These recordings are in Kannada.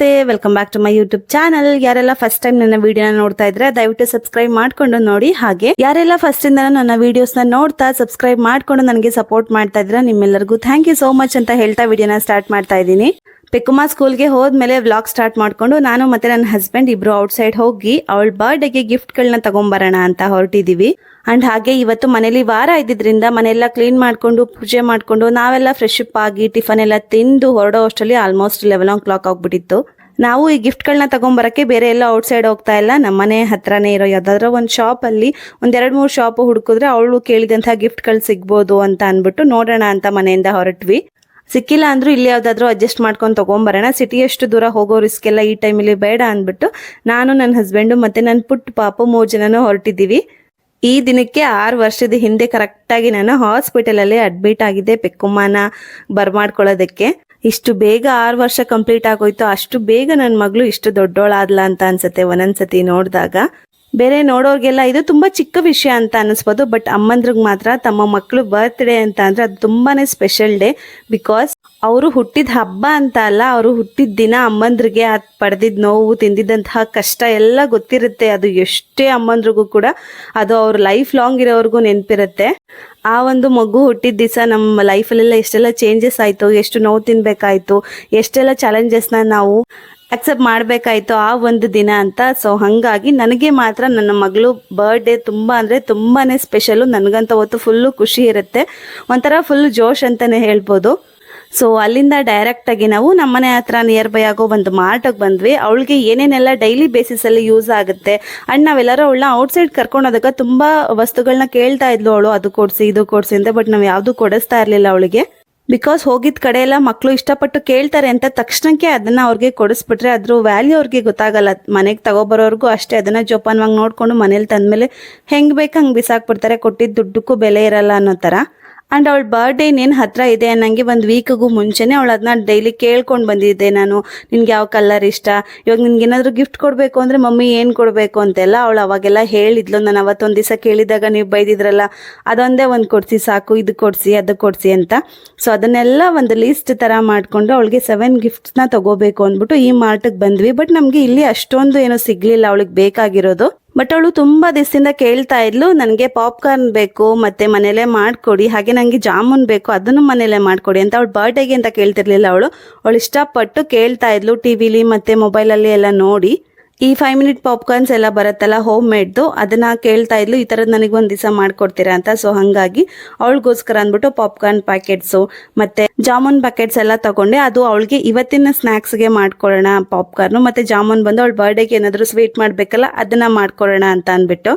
ನಮಸ್ತೆ welcome back to my YouTube channel ಯಾರೆಲ್ಲ ಫಸ್ಟ್ ಟೈಮ್ ನನ್ನ ವಿಡಿಯೋನ ನೋಡ್ತಾ ಇದ್ರೆ, ದಯವಿಟ್ಟು ಸಬ್ಸ್ಕ್ರೈಬ್ ಮಾಡ್ಕೊಂಡು ನೋಡಿ. ಹಾಗೆ, ಯಾರೆಲ್ಲ ಫಸ್ಟ್ ಇಂದ ನನ್ನ ವಿಡಿಯೋಸ್ನ ನೋಡ್ತಾ ಸಬ್ಸ್ಕ್ರೈಬ್ ಮಾಡ್ಕೊಂಡು ನನಗೆ ಸಪೋರ್ಟ್ ಮಾಡ್ತಾ ಇದ್ರೆ ನಿಮ್ಮೆಲ್ಲರಿಗೂ ಥ್ಯಾಂಕ್ ಯು ಸೋ ಮಚ್ ಅಂತ ಹೇಳ್ತಾ ವಿಡಿಯೋನ ಸ್ಟಾರ್ಟ್ ಮಾಡ್ತಾ ಇದ್ದೀನಿ. ಪೆಕ್ಕುಮಾ ಸ್ಕೂಲ್ಗೆ ಹೋದ್ಮೇಲೆ ವ್ಲಾಗ್ ಸ್ಟಾರ್ಟ್ ಮಾಡ್ಕೊಂಡು ನಾನು ಮತ್ತೆ ನನ್ನ ಹಸ್ಬೆಂಡ್ ಇಬ್ರು ಔಟ್ ಸೈಡ್ ಹೋಗಿ ಅವಳ ಬರ್ಡೇಗೆ ಗಿಫ್ಟ್ಗಳನ್ನ ತಗೊಂಬರೋಣ ಅಂತ ಹೊರಟಿದೀವಿ. ಅಂಡ್ ಹಾಗೆ ಇವತ್ತು ಮನೇಲಿ ವಾರ ಇದ್ದಿದ್ರಿಂದ ಮನೆಯೆಲ್ಲ ಕ್ಲೀನ್ ಮಾಡ್ಕೊಂಡು, ಪೂಜೆ ಮಾಡ್ಕೊಂಡು ನಾವೆಲ್ಲ ಫ್ರೆಶ್ ಅಪ್ ಆಗಿ ಟಿಫನ್ ಎಲ್ಲ ತಿಂದು ಹೊರಡೋ ಅಷ್ಟರಲ್ಲಿ ಆಲ್ಮೋಸ್ಟ್ ಲೆವೆನ್ ಓ ಕ್ಲಾಕ್ ಆಗ್ಬಿಟ್ಟಿತ್ತು. ನಾವು ಈ ಗಿಫ್ಟ್ಗಳನ್ನ ತಗೊಂಬರಕ್ಕೆ ಬೇರೆ ಎಲ್ಲ ಔಟ್ ಸೈಡ್ ಹೋಗ್ತಾ ಇಲ್ಲ. ನಮ್ಮನೆ ಹತ್ರನೇ ಇರೋ ಯಾವ್ದಾದ್ರ ಒಂದು ಶಾಪ್ ಅಲ್ಲಿ ಒಂದ್ ಎರಡ್ ಮೂರು ಶಾಪ್ ಹುಡುಕಿದ್ರೆ ಅವಳು ಕೇಳಿದಂತಹ ಗಿಫ್ಟ್ಗಳು ಸಿಗ್ಬೋದು ಅಂತ ಅನ್ಬಿಟ್ಟು ನೋಡೋಣ ಅಂತ ಮನೆಯಿಂದ ಹೊರಟ್ವಿ. ಸಿಕ್ಕಿಲ್ಲ ಅಂದ್ರೂ ಇಲ್ಲಿ ಯಾವ್ದಾದ್ರು ಅಡ್ಜಸ್ಟ್ ಮಾಡ್ಕೊಂಡು ತಗೊಂಬರೋಣ. ಸಿಟಿ ಎಷ್ಟು ದೂರ ಹೋಗೋ ರಿಸ್ಕ್ ಎಲ್ಲ ಈ ಟೈಮಲ್ಲಿ ಬೇಡ ಅಂದ್ಬಿಟ್ಟು ನಾನು ನನ್ನ ಹಸ್ಬೆಂಡು ಮತ್ತೆ ನನ್ನ ಪುಟ್ಟ ಪಾಪು ಮೂರು ಜನನೂ ಹೊರಟಿದ್ದೀವಿ. ಈ ದಿನಕ್ಕೆ ಆರು ವರ್ಷದ ಹಿಂದೆ ಕರೆಕ್ಟಾಗಿ ನಾನು ಹಾಸ್ಪಿಟಲಲ್ಲಿ ಅಡ್ಮಿಟ್ ಆಗಿದ್ದೆ ಪೆಕ್ಕುಮ್ಮನ ಬರ್ಮಾಡ್ಕೊಳ್ಳೋದಕ್ಕೆ. ಇಷ್ಟು ಬೇಗ ಆರು ವರ್ಷ ಕಂಪ್ಲೀಟ್ ಆಗೋಯ್ತು. ಅಷ್ಟು ಬೇಗ ನನ್ನ ಮಗಳು ಇಷ್ಟು ದೊಡ್ಡೋಳಾದ್ಲ ಅಂತ ಅನ್ಸುತ್ತೆ ಒಂದೊಂದ್ಸತಿ ನೋಡಿದಾಗ. ಬೇರೆ ನೋಡೋರ್ಗೆಲ್ಲ ಇದು ತುಂಬಾ ಚಿಕ್ಕ ವಿಷಯ ಅಂತ ಅನಿಸ್ಬೋದು ಬಟ್ ಅಮ್ಮಂದ್ರಿಗೆ ಮಾತ್ರ, ತಮ್ಮ ಮಕ್ಕಳು ಬರ್ತ್ಡೇ ಅಂತ ಅಂದ್ರೆ ಅದು ತುಂಬಾನೇ ಸ್ಪೆಷಲ್ ಡೇ ಬಿಕಾಸ್ ಅವರು ಹುಟ್ಟಿದ ಹಬ್ಬ ಅಂತ ಅಲ್ಲ, ಅವರು ಹುಟ್ಟಿದ ದಿನ ಅಮ್ಮಂದ್ರಿಗೆ ಅದು ಪಡೆದಿದ್ ನೋವು, ತಿಂದಿದ್ದಂತಹ ಕಷ್ಟ ಎಲ್ಲ ಗೊತ್ತಿರುತ್ತೆ. ಅದು ಎಷ್ಟೇ ಅಮ್ಮಂದ್ರಿಗೂ ಕೂಡ ಅದು ಅವ್ರ ಲೈಫ್ ಲಾಂಗ್ ಇರೋವರೆಗೂ ನೆನಪಿರುತ್ತೆ. ಆ ಒಂದು ಮಗು ಹುಟ್ಟಿದ ದಿವಸ ನಮ್ಮ ಲೈಫಲ್ಲೆಲ್ಲ ಎಷ್ಟೆಲ್ಲ ಚೇಂಜಸ್ ಆಯ್ತು, ಎಷ್ಟು ನೋವು ತಿನ್ಬೇಕಾಯ್ತು, ಎಷ್ಟೆಲ್ಲ ಚಾಲೆಂಜಸ್ನ ನಾವು ಅಕ್ಸೆಪ್ಟ್ ಮಾಡಬೇಕಾಯ್ತು ಆ ಒಂದು ದಿನ ಅಂತ. ಸೊ ಹಾಗಾಗಿ ನನಗೆ ಮಾತ್ರ ನನ್ನ ಮಗಳು ಬರ್ಡೇ ತುಂಬ ಅಂದರೆ ತುಂಬಾ ಸ್ಪೆಷಲ್ ನನಗಂತ ಹೊತ್ತು ಫುಲ್ಲು ಖುಷಿ ಇರುತ್ತೆ. ಒಂಥರ ಫುಲ್ ಜೋಶ್ ಅಂತಲೇ ಹೇಳ್ಬೋದು. ಸೊ ಅಲ್ಲಿಂದ ಡೈರೆಕ್ಟ್ ಆಗಿ ನಾವು ನಮ್ಮನೆ ಹತ್ರ ನಿಯರ್ ಬೈ ಆಗೋ ಒಂದು ಮಾರ್ಟಿಗೆ ಬಂದ್ವಿ. ಅವಳಿಗೆ ಏನೇನೆಲ್ಲ ಡೈಲಿ ಬೇಸಿಸ್ ಅಲ್ಲಿ ಯೂಸ್ ಆಗುತ್ತೆ. ಅಂಡ್ ನಾವೆಲ್ಲರೂ ಅವಳನ್ನ ಔಟ್ಸೈಡ್ ಕರ್ಕೊಂಡೋದಾಗ ತುಂಬಾ ವಸ್ತುಗಳನ್ನ ಕೇಳ್ತಾ ಇದ್ಲು ಅವಳು. ಅದು ಕೊಡ್ಸಿ, ಇದು ಕೊಡ್ಸಿ ಅಂತ ಬಟ್ ನಾವು ಯಾವುದು ಕೊಡಿಸ್ತಾ ಇರ್ಲಿಲ್ಲ ಅವಳಿಗೆ. ಬಿಕಾಸ್ ಹೋಗಿದ್ ಕಡೆ ಎಲ್ಲ ಮಕ್ಕಳು ಇಷ್ಟಪಟ್ಟು ಕೇಳ್ತಾರೆ ಅಂತ ತಕ್ಷಣಕ್ಕೆ ಅದನ್ನ ಅವ್ರಿಗೆ ಕೊಡಿಸ್ಬಿಟ್ರೆ ಅದ್ರ ವ್ಯಾಲ್ಯೂ ಅವ್ರಿಗೆ ಗೊತ್ತಾಗಲ್ಲ. ಮನೆಗೆ ತಗೋಬರೋರ್ಗು ಅಷ್ಟೇ ಅದನ್ನ ಜೋಪಾನವಾಗಿ ನೋಡ್ಕೊಂಡು ಮನೇಲಿ ತಂದ್ಮೇಲೆ ಹೆಂಗ್ ಬೇಕು ಹಂಗ್ ಬಿಸಾಕ್ಬಿಡ್ತಾರೆ ಕೊಟ್ಟಿದ್ದ ದುಡ್ಡಕ್ಕೂ ಬೆಲೆ ಇರಲ್ಲ ಅನ್ನೋ ತರ. ಅಂಡ್ ಅವಳ ಬರ್ಡೇ ಇನ್ನೇನು ಹತ್ರ ಇದೆ ಅನ್ನಂಗೆ ಒಂದು ವೀಕ್ಗೂ ಮುಂಚೆನೇ ಅವಳು ಅದನ್ನ ಡೈಲಿ ಕೇಳ್ಕೊಂಡು ಬಂದಿದ್ದೆ ನಾನು. ನಿನ್ಗೆ ಯಾವ ಕಲರ್ ಇಷ್ಟ? ಇವಾಗ ನಿನ್ಗೆ ಏನಾದರೂ ಗಿಫ್ಟ್ ಕೊಡಬೇಕು ಅಂದರೆ ಮಮ್ಮಿ ಏನು ಕೊಡಬೇಕು ಅಂತೆಲ್ಲ ಅವಳು ಅವಾಗೆಲ್ಲ ಹೇಳಿದ್ಲು. ನಾನು ಅವತ್ತೊಂದು ದಿವಸ ಕೇಳಿದಾಗ ನೀವು ಬೈದಿದ್ರಲ್ಲ, ಅದೊಂದೇ ಒಂದು ಕೊಡಿಸಿ ಸಾಕು, ಇದು ಕೊಡಿಸಿ, ಅದು ಕೊಡಿಸಿ ಅಂತ. ಸೊ ಅದನ್ನೆಲ್ಲ ಒಂದು ಲಿಸ್ಟ್ ಥರ ಮಾಡಿಕೊಂಡು ಅವಳಿಗೆ ಸೆವೆನ್ ಗಿಫ್ಟ್ಸ್ನ ತಗೋಬೇಕು ಅಂದ್ಬಿಟ್ಟು ಈ ಮಾರ್ಟಿಗೆ ಬಂದ್ವಿ. ಬಟ್ ನಮಗೆ ಇಲ್ಲಿ ಅಷ್ಟೊಂದು ಏನೋ ಸಿಗಲಿಲ್ಲ. ಅವಳಿಗೆ ಬೇಕಾಗಿರೋದು ಬಟ್ ಅವಳು ತುಂಬಾ ದಿವಸದಿಂದ ಕೇಳ್ತಾ ಇದ್ಲು, ನನಗೆ ಪಾಪ್ಕಾರ್ನ್ ಬೇಕು, ಮತ್ತೆ ಮನೇಲೆ ಮಾಡ್ಕೊಡಿ, ಹಾಗೆ ನನಗೆ ಜಾಮೂನ್ ಬೇಕು, ಅದನ್ನು ಮನೇಲೆ ಮಾಡ್ಕೊಡಿ ಅಂತ ಅವಳು ಬರ್ಡೇಗೆ ಅಂತ ಕೇಳ್ತಿರ್ಲಿಲ್ಲ ಅವಳು. ಅವಳು ಇಷ್ಟಪಟ್ಟು ಕೇಳ್ತಾ ಇದ್ಲು ಟಿವಿಲಿ ಮತ್ತೆ ಮೊಬೈಲಲ್ಲಿ ಎಲ್ಲ ನೋಡಿ. ಈ ಫೈವ್ ಮಿನಿಟ್ ಪಾಪ್ಕಾರ್ನ್ಸ್ ಎಲ್ಲ ಬರುತ್ತಲ್ಲ ಹೋಮ್ ಮೇಡ್ದು ಅದನ್ನ ಕೇಳ್ತಾ ಇದ್ಲು, ಈ ಥರದ್ದು ನನಗೆ ಒಂದು ದಿವಸ ಮಾಡಿಕೊಡ್ತೀರಾ ಅಂತ? ಸೊ ಹಾಗಾಗಿ ಅವಳಿಗೋಸ್ಕರ ಅಂದ್ಬಿಟ್ಟು ಪಾಪ್ಕಾರ್ನ್ ಪ್ಯಾಕೆಟ್ಸು ಮತ್ತೆ ಜಾಮೂನ್ ಬಕೆಟ್ಸ್ ಎಲ್ಲ ತಗೊಂಡೆ. ಅದು ಅವಳಿಗೆ ಇವತ್ತಿನ ಸ್ನ್ಯಾಕ್ಸ್ಗೆ ಮಾಡ್ಕೊಳ್ಳೋಣ ಪಾಪ್ಕಾರ್ನು ಮತ್ತೆ ಜಾಮೂನ್ ಬಂದು ಅವಳ ಬರ್ಡೇಗೆ ಏನಾದರೂ ಸ್ವೀಟ್ ಮಾಡಬೇಕಲ್ಲ, ಅದನ್ನ ಮಾಡ್ಕೊಳ್ಳೋಣ ಅಂತ ಅಂದ್ಬಿಟ್ಟು.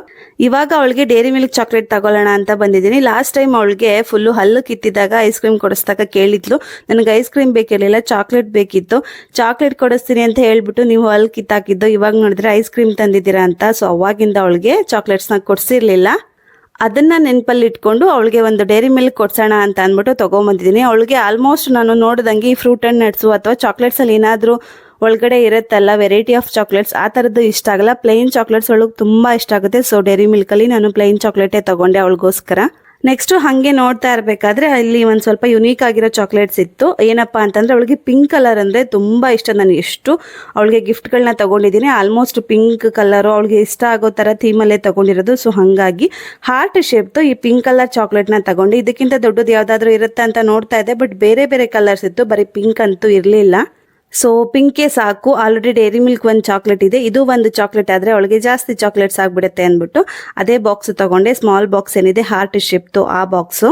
ಇವಾಗ ಅವಳಿಗೆ ಡೈರಿ ಮಿಲ್ಕ್ ಚಾಕ್ಲೇಟ್ ತಗೊಳ್ಳೋಣ ಅಂತ ಬಂದಿದ್ದೀನಿ. ಲಾಸ್ಟ್ ಟೈಮ್ ಅವಳಿಗೆ ಫುಲ್ಲು ಹಲ್ಲು ಕಿತ್ತಿದಾಗ ಐಸ್ ಕ್ರೀಮ್ ಕೊಡಿಸ್ದಾಗ ಕೇಳಿದ್ಲು. ನನಗೆ ಐಸ್ ಕ್ರೀಮ್ ಬೇಕಿರಲಿಲ್ಲ ಚಾಕ್ಲೇಟ್ ಬೇಕಿತ್ತು. ಚಾಕ್ಲೇಟ್ ಕೊಡಿಸ್ತೀನಿ ಅಂತ ಹೇಳ್ಬಿಟ್ಟು ನೀವು ಹಲ್ಲು ಕಿತ್ತಾಕಿದ್ದು, ಇವಾಗ ನೋಡಿದ್ರೆ ಐಸ್ ಕ್ರೀಮ್ ತಂದಿದ್ದೀರಾ ಅಂತ. ಸೊ ಅವಾಗಿಂದ ಅವಳಿಗೆ ಚಾಕ್ಲೇಟ್ಸ್ನ ಕೊಡಿಸಿರ್ಲಿಲ್ಲ. ಅದನ್ನ ನೆನಪಲ್ಲಿ ಇಟ್ಕೊಂಡು ಅವಳಿಗೆ ಒಂದು ಡೈರಿ ಮಿಲ್ಕ್ ಕೊಡ್ಸೋಣ ಅಂತ ಅಂದ್ಬಿಟ್ಟು ತಗೊಂಬಂದಿದ್ದೀನಿ. ಅವಳಿಗೆ ಆಲ್ಮೋಸ್ಟ್ ನಾನು ನೋಡಿದಂಗೆ ಫ್ರೂಟ್ ಅಂಡ್ ನಟ್ಸು ಅಥವಾ ಚಾಕ್ಲೇಟ್ಸ್ ಅಲ್ಲಿ ಏನಾದರೂ ಒಳಗಡೆ ಇರುತ್ತಲ್ಲ ವೆರೈಟಿ ಆಫ್ ಚಾಕ್ಲೇಟ್ಸ್ ಆ ಥರದ್ದು ಇಷ್ಟ ಆಗಲ್ಲ. ಪ್ಲೈನ್ ಚಾಕ್ಲೇಟ್ಸ್ ಒಳಗೆ ತುಂಬ ಇಷ್ಟ ಆಗುತ್ತೆ. ಸೊ ಡೈರಿ ಮಿಲ್ಕಲ್ಲಿ ನಾನು ಪ್ಲೈನ್ ಚಾಕ್ಲೇಟೇ ತೊಗೊಂಡೆ ಅವಳಿಗೋಸ್ಕರ. ನೆಕ್ಸ್ಟ್ ಹಂಗೆ ನೋಡ್ತಾ ಇರಬೇಕಾದ್ರೆ ಅಲ್ಲಿ ಒಂದು ಸ್ವಲ್ಪ ಯುನೀಕ್ ಆಗಿರೋ ಚಾಕ್ಲೇಟ್ಸ್ ಇತ್ತು. ಏನಪ್ಪಾ ಅಂತಂದ್ರೆ ಅವಳಿಗೆ ಪಿಂಕ್ ಕಲರ್ ಅಂದ್ರೆ ತುಂಬಾ ಇಷ್ಟ. ನಾನು ಎಷ್ಟು ಅವಳಿಗೆ ಗಿಫ್ಟ್ಗಳನ್ನ ತಗೊಂಡಿದ್ದೀನಿ. ಆಲ್ಮೋಸ್ಟ್ ಪಿಂಕ್ ಕಲರು ಅವಳಿಗೆ ಇಷ್ಟ ಆಗೋ ಥರ ಥೀಮಲ್ಲೇ ತಗೊಂಡಿರೋದು. ಸೊ ಹಾಗಾಗಿ ಹಾರ್ಟ್ ಶೇಪ್ದು ಈ ಪಿಂಕ್ ಕಲರ್ ಚಾಕ್ಲೇಟ್ನ ತಗೊಂಡು ಇದಕ್ಕಿಂತ ದೊಡ್ಡದು ಯಾವುದಾದ್ರೂ ಇರುತ್ತೆ ಅಂತ ನೋಡ್ತಾ ಇದ್ದೆ. ಬಟ್ ಬೇರೆ ಬೇರೆ ಕಲರ್ಸ್ ಇತ್ತು. ಬರೀ ಪಿಂಕ್ ಅಂತೂ ಇರಲಿಲ್ಲ. ಸೊ ಪಿಂಕೆ ಸಾಕು. ಆಲ್ರೆಡಿ ಡೈರಿ ಮಿಲ್ಕ್ ಒಂದು ಚಾಕ್ಲೇಟ್ ಇದೆ. ಇದು ಒಂದು ಚಾಕ್ಲೇಟ್ ಆದರೆ ಅವಳಿಗೆ ಜಾಸ್ತಿ ಚಾಕ್ಲೇಟ್ಸ್ ಆಗಿಬಿಡುತ್ತೆ ಅಂದ್ಬಿಟ್ಟು ಅದೇ ಬಾಕ್ಸ್ ತಗೊಂಡೆ. ಸ್ಮಾಲ್ ಬಾಕ್ಸ್ ಏನಿದೆ ಹಾರ್ಟ್ ಶೇಪ್ತು ಆ ಬಾಕ್ಸು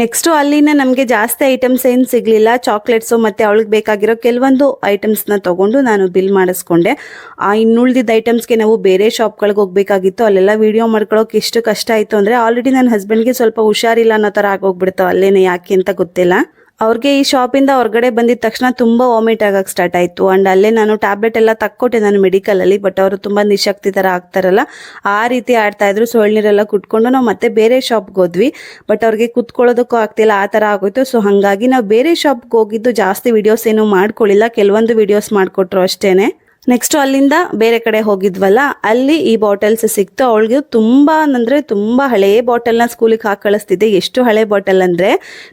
ನೆಕ್ಸ್ಟು ಅಲ್ಲಿನ ನಮಗೆ ಜಾಸ್ತಿ ಐಟಮ್ಸ್ ಏನು ಸಿಗಲಿಲ್ಲ. ಚಾಕ್ಲೇಟ್ಸು ಮತ್ತು ಅವಳಿಗೆ ಬೇಕಾಗಿರೋ ಕೆಲವೊಂದು ಐಟಮ್ಸ್ನ ತೊಗೊಂಡು ನಾನು ಬಿಲ್ ಮಾಡಿಸ್ಕೊಂಡೆ. ಆ ಇನ್ನುಳಿದಿದ್ದ ಐಟಮ್ಸ್ಗೆ ನಾವು ಬೇರೆ ಶಾಪ್ಗಳಿಗೆ ಹೋಗಬೇಕಾಗಿತ್ತು. ಅಲ್ಲೆಲ್ಲ ವೀಡಿಯೋ ಮಾಡ್ಕೊಳ್ಳೋಕೆ ಎಷ್ಟು ಕಷ್ಟ ಆಯಿತು ಅಂದರೆ ಆಲ್ರೆಡಿ ನನ್ನ ಹಸ್ಬೆಂಡ್ಗೆ ಸ್ವಲ್ಪ ಹುಷಾರಿಲ್ಲ ಅನ್ನೋ ಥರ ಆಗೋಗ್ಬಿಡ್ತಾವೆ. ಅಲ್ಲೇನೆ ಯಾಕೆ ಅಂತ ಗೊತ್ತಿಲ್ಲ. ಅವ್ರಿಗೆ ಈ ಶಾಪಿಂದ ಹೊರಗಡೆ ಬಂದಿದ ತಕ್ಷಣ ತುಂಬಾ ವಾಮಿಟ್ ಆಗಕ್ಕೆ ಸ್ಟಾರ್ಟ್ ಆಯ್ತು. ಅಂಡ್ ಅಲ್ಲೇ ನಾನು ಟ್ಯಾಬ್ಲೆಟ್ ಎಲ್ಲ ತಕ್ಕೊಟ್ಟೆ ನಾನು ಮೆಡಿಕಲ್ ಅಲ್ಲಿ ಬಟ್ ಅವರು ತುಂಬಾ ನಿಶಕ್ತಿ ಥರ ಆಗ್ತಾರಲ್ಲ, ಆ ರೀತಿ ಆಡ್ತಾಯಿದ್ರು ಸೊ ಎಳ್ನೀರೆಲ್ಲ ಕುಟ್ಕೊಂಡು ನಾವು ಮತ್ತೆ ಬೇರೆ ಶಾಪ್ಗೆ ಹೋದ್ವಿ. ಬಟ್ ಅವ್ರಿಗೆ ಕುತ್ಕೊಳ್ಳೋದಕ್ಕೂ ಆಗ್ತಿಲ್ಲ, ಆ ತರ ಆಗೋಯ್ತು. ಸೊ ಹಂಗಾಗಿ ನಾವು ಬೇರೆ ಶಾಪ್ಗೆ ಹೋಗಿದ್ದು ಜಾಸ್ತಿ ವಿಡಿಯೋಸ್ ಏನು ಮಾಡ್ಕೊಳ್ಳಿಲ್ಲ ಕೆಲವೊಂದು ವಿಡಿಯೋಸ್ ಮಾಡಿಕೊಟ್ರು ಅಷ್ಟೇನೆ. ನೆಕ್ಸ್ಟ್ ಅಲ್ಲಿಂದ ಬೇರೆ ಕಡೆ ಹೋಗಿದ್ವಲ್ಲ, ಅಲ್ಲಿ ಈ ಬಾಟಲ್ಸ್ ಸಿಕ್ತು. ಅವಳಿಗೆ ತುಂಬಾ ಅಂದ್ರೆ ತುಂಬಾ ಹಳೆ ಬಾಟಲ್ನ ಸ್ಕೂಲಿಗೆ ಹಾಕಿ ಕಳಿಸ್ತಿದ್ದೆ. ಎಷ್ಟು ಹಳೆ ಬಾಟಲ್ ಅಂದ್ರೆ,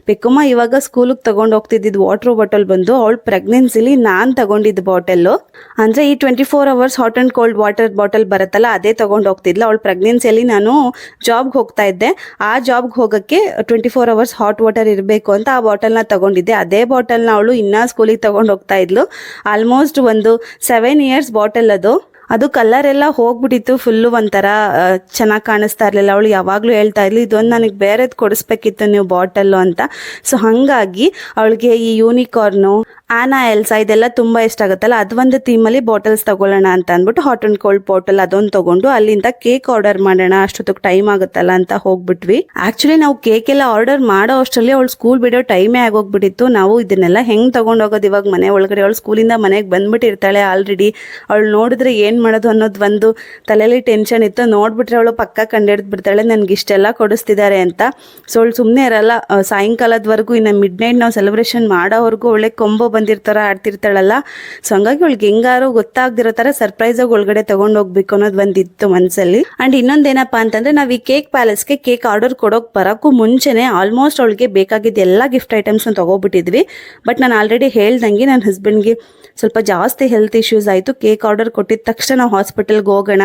ಪೆಕ್ಕಮ್ಮ ಇವಾಗ ಸ್ಕೂಲಿಗೆ ತಗೊಂಡು ಹೋಗ್ತಿದ್ದಿದ್ ವಾಟರ್ ಬಾಟಲ್ ಬಂದು ಅವಳ ಪ್ರೆಗ್ನೆನ್ಸಿಲಿ ನಾನು ತಗೊಂಡಿದ್ದ ಬಾಟಲ್ ಅಂದ್ರೆ ಈ twenty four hours hot and cold water bottle ಬರುತ್ತಲ್ಲ, ಅದೇ ತಗೊಂಡು ಹೋಗ್ತಿದ್ಲ. ಅವಳ ಪ್ರೆಗ್ನೆನ್ಸಿಯಲ್ಲಿ ನಾನು ಜಾಬ್ಗೆ ಹೋಗ್ತಾ ಇದ್ದೆ. ಆ ಜಾಬ್ಗೆ ಹೋಗಕ್ಕೆ twenty four hours hot water ಇರಬೇಕು ಅಂತ ಆ ಬಾಟಲ್ನ ತಗೊಂಡಿದ್ದೆ. ಅದೇ ಬಾಟಲ್ನ ಅವಳು ಇನ್ನ ಸ್ಕೂಲಿಗೆ ತಗೊಂಡು ಹೋಗ್ತಾ ಇದ್ಲು. ಆಲ್ಮೋಸ್ಟ್ ಒಂದು ಸೆವೆನ್ ಇಯರ್ಸ್ ಬಾಟಲ್ ಅದು ಅದು ಕಲರ್ ಎಲ್ಲ ಹೋಗ್ಬಿಟ್ಟಿತ್ತು ಫುಲ್ಲು ಒಂಥರ ಚೆನ್ನಾಗಿ ಕಾಣಿಸ್ತಾ ಇರಲಿಲ್ಲ. ಅವಳು ಯಾವಾಗಲೂ ಹೇಳ್ತಾ ಇರಲಿ ಇದೊಂದು ನನಗೆ ಬೇರೆದು ಕೊಡಿಸ್ಬೇಕಿತ್ತು ನೀವು ಬಾಟಲ್ಲು ಅಂತ. ಸೊ ಹಾಗಾಗಿ ಅವಳಿಗೆ ಈ ಯೂನಿಕಾರ್ನು ಆನಾ ಎಲ್ಸಾ ಇದೆಲ್ಲ ತುಂಬ ಇಷ್ಟ ಆಗುತ್ತಲ್ಲ, ಅದು ಒಂದು ಥೀಮಲ್ಲಿ ಬಾಟಲ್ಸ್ ತಗೊಳ್ಳೋಣ ಅಂತ ಅಂದ್ಬಿಟ್ಟು ಹಾಟ್ ಅಂಡ್ ಕೋಲ್ಡ್ ಬಾಟಲ್ ಅದೊಂದು ತಗೊಂಡು ಅಲ್ಲಿಂದ ಕೇಕ್ ಆರ್ಡರ್ ಮಾಡೋಣ ಅಷ್ಟೊತ್ತಿಗೆ ಟೈಮ್ ಆಗುತ್ತಲ್ಲ ಅಂತ ಹೋಗ್ಬಿಟ್ವಿ. ಆ್ಯಕ್ಚುಲಿ ನಾವು ಕೇಕ್ ಎಲ್ಲ ಆರ್ಡರ್ ಮಾಡೋ ಅಷ್ಟರಲ್ಲಿ ಅವಳು ಸ್ಕೂಲ್ ಬಿಡೋ ಟೈಮೇ ಆಗೋಗ್ಬಿಟ್ಟಿತ್ತು. ನಾವು ಇದನ್ನೆಲ್ಲ ಹೆಂಗೆ ತೊಗೊಂಡೋಗೋದು ಇವಾಗ ಮನೆ ಒಳಗಡೆ, ಅವಳು ಸ್ಕೂಲಿಂದ ಮನೆಗೆ ಬಂದ್ಬಿಟ್ಟಿರ್ತಾಳೆ ಆಲ್ರೆಡಿ ಅವಳು ನೋಡಿದ್ರೆ ಏನ್ ಮಾಡೋದು ಅನ್ನೋದು ಒಂದು ತಲೆಯಲ್ಲಿ ಟೆನ್ಷನ್ ಇತ್ತು. ನೋಡಿಬಿಟ್ರೆ ಅವಳು ಪಕ್ಕ ಕಂಡಿಡ್ದು ಬಿಡ್ತಾಳೆ ನನಗೆ ಇಷ್ಟೆಲ್ಲ ಕೊಡಿಸ್ತಿದ್ದಾರೆ ಅಂತ. ಸೊ ಅವಳು ಸುಮ್ಮನೆ ಇರಲ್ಲ. ಸಾಯಂಕಾಲದವರೆಗೂ ಇನ್ನು ಮಿಡ್ ನೈಟ್ ನಾವು ಸೆಲೆಬ್ರೇಷನ್ ಮಾಡೋವರೆಗೂ ಒಳ್ಳೆ ಕೊಂಬು ಬಂದಿರ್ತಾರ, ಆಡ್ತಿರ್ತಾಳಲ್ಲ. ಸೊ ಹಂಗಾಗಿ ಅವಳಿಗೆ ಹೆಂಗಾರು ಗೊತ್ತಾಗ್ದಿರೋ ಥರ ಸರ್ಪ್ರೈಸ್ ಆಗಿ ಒಳಗಡೆ ತೊಗೊಂಡು ಹೋಗ್ಬೇಕು ಅನ್ನೋದು ಒಂದಿತ್ತು ಮನ್ಸಲ್ಲಿ. ಅಂಡ್ ಇನ್ನೊಂದೇನಪ್ಪ ಅಂತಂದರೆ, ನಾವು ಈ ಕೇಕ್ ಪ್ಯಾಲೇಸ್ಗೆ ಕೇಕ್ ಆರ್ಡರ್ ಕೊಡೋಕೆ ಬರೋಕ್ಕೂ ಮುಂಚೆನೆ ಆಲ್ಮೋಸ್ಟ್ ಅವಳಿಗೆ ಬೇಕಾಗಿದ್ದ ಎಲ್ಲ ಗಿಫ್ಟ್ ಐಟಮ್ಸ್ ತಗೋಬಿಟ್ಟಿದ್ವಿ. ಬಟ್ ನಾನು ಆಲ್ರೆಡಿ ಹೇಳ್ದಂಗೆ ನನ್ನ ಹಸ್ಬೆಂಡ್ಗೆ ಸ್ವಲ್ಪ ಜಾಸ್ತಿ ಹೆಲ್ತ್ ಇಶ್ಯೂಸ್ ಆಯಿತು. ಕೇಕ್ ಆರ್ಡರ್ ಕೊಟ್ಟಿದ ತಕ್ಷಣ ನಾವು ಹಾಸ್ಪಿಟಲ್ಗೆ ಹೋಗೋಣ.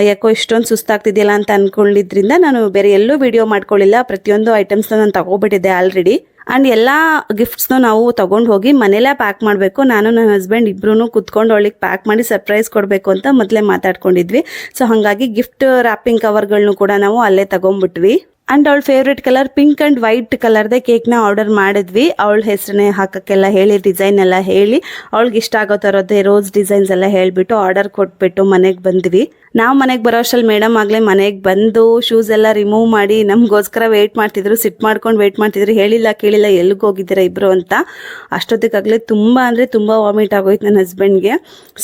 ಯಾಕೋ ಇಷ್ಟೊಂದು ಸುಸ್ತಾಗ್ತಿದೆಯಲ್ಲ ಅಂತ ಅಂದ್ಕೊಂಡಿದ್ರಿಂದ ನಾನು ಬೇರೆ ಎಲ್ಲೂ ವಿಡಿಯೋ ಮಾಡ್ಕೊಳ್ಳಿಲ್ಲ ಪ್ರತಿಯೊಂದು ಐಟಮ್ಸ್ನ ನಾನು ತಗೋಬಿಟ್ಟಿದ್ದೆ ಆಲ್ರೆಡಿ ಆ್ಯಂಡ್ ಎಲ್ಲ ಗಿಫ್ಟ್ಸ್ನ ನಾವು ತೊಗೊಂಡು ಹೋಗಿ ಮನೆಯಲ್ಲೇ ಪ್ಯಾಕ್ ಮಾಡಬೇಕು. ನಾನು, ನನ್ನ ಹಸ್ಬೆಂಡ್ ಇಬ್ಬರೂ ಕುತ್ಕೊಂಡು ಅವಳಿಗೆ ಪ್ಯಾಕ್ ಮಾಡಿ ಸರ್ಪ್ರೈಸ್ ಕೊಡಬೇಕು ಅಂತ ಮೊದಲೇ ಮಾತಾಡ್ಕೊಂಡಿದ್ವಿ. ಸೊ ಹಾಗಾಗಿ ಗಿಫ್ಟ್ ರ್ಯಾಪಿಂಗ್ ಕವರ್ಗಳನ್ನೂ ಕೂಡ ನಾವು ಅಲ್ಲೇ ತಗೊಂಡ್ಬಿಟ್ವಿ ಅಂಡ್ ಅವಳ favourite colour pink and white ಕಲರ್ದೇ ಕೇಕ್ನ ಆರ್ಡರ್ ಮಾಡಿದ್ವಿ. ಅವಳ ಹೆಸರನ್ನೇ ಹಾಕಕ್ಕೆಲ್ಲ ಹೇಳಿ ಡಿಸೈನ್ ಎಲ್ಲ ಹೇಳಿ, ಅವಳಿಗೆ ಇಷ್ಟ ಆಗೋ ಥರದ್ದೇ ರೋಸ್ ಡಿಸೈನ್ಸ್ ಎಲ್ಲ ಹೇಳಿಬಿಟ್ಟು ಆರ್ಡರ್ ಕೊಟ್ಬಿಟ್ಟು ಮನೆಗೆ ಬಂದ್ವಿ. ನಾವು ಮನೆಗೆ ಬರೋ ಅಷ್ಟಲ್ಲಿ ಮೇಡಮ್ ಆಗಲೇ ಮನೆಗೆ ಬಂದು ಶೂಸ್ ಎಲ್ಲ ರಿಮೂವ್ ಮಾಡಿ ನಮಗೋಸ್ಕರ ವೇಟ್ ಮಾಡ್ತಿದ್ರು ಸಿಟ್ ಮಾಡ್ಕೊಂಡು ವೇಟ್ ಮಾಡ್ತಿದ್ರು, ಹೇಳಿಲ್ಲ, ಕೇಳಿಲ್ಲ ಎಲ್ಲಿಗೆ ಹೋಗಿದ್ದೀರಾ ಇಬ್ರು ಅಂತ. ಅಷ್ಟೊತ್ತಿಗಾಗಲೇ ತುಂಬ ಅಂದರೆ ತುಂಬ ವಾಮಿಟ್ ಆಗೋಯ್ತು ನನ್ನ ಹಸ್ಬೆಂಡ್ಗೆ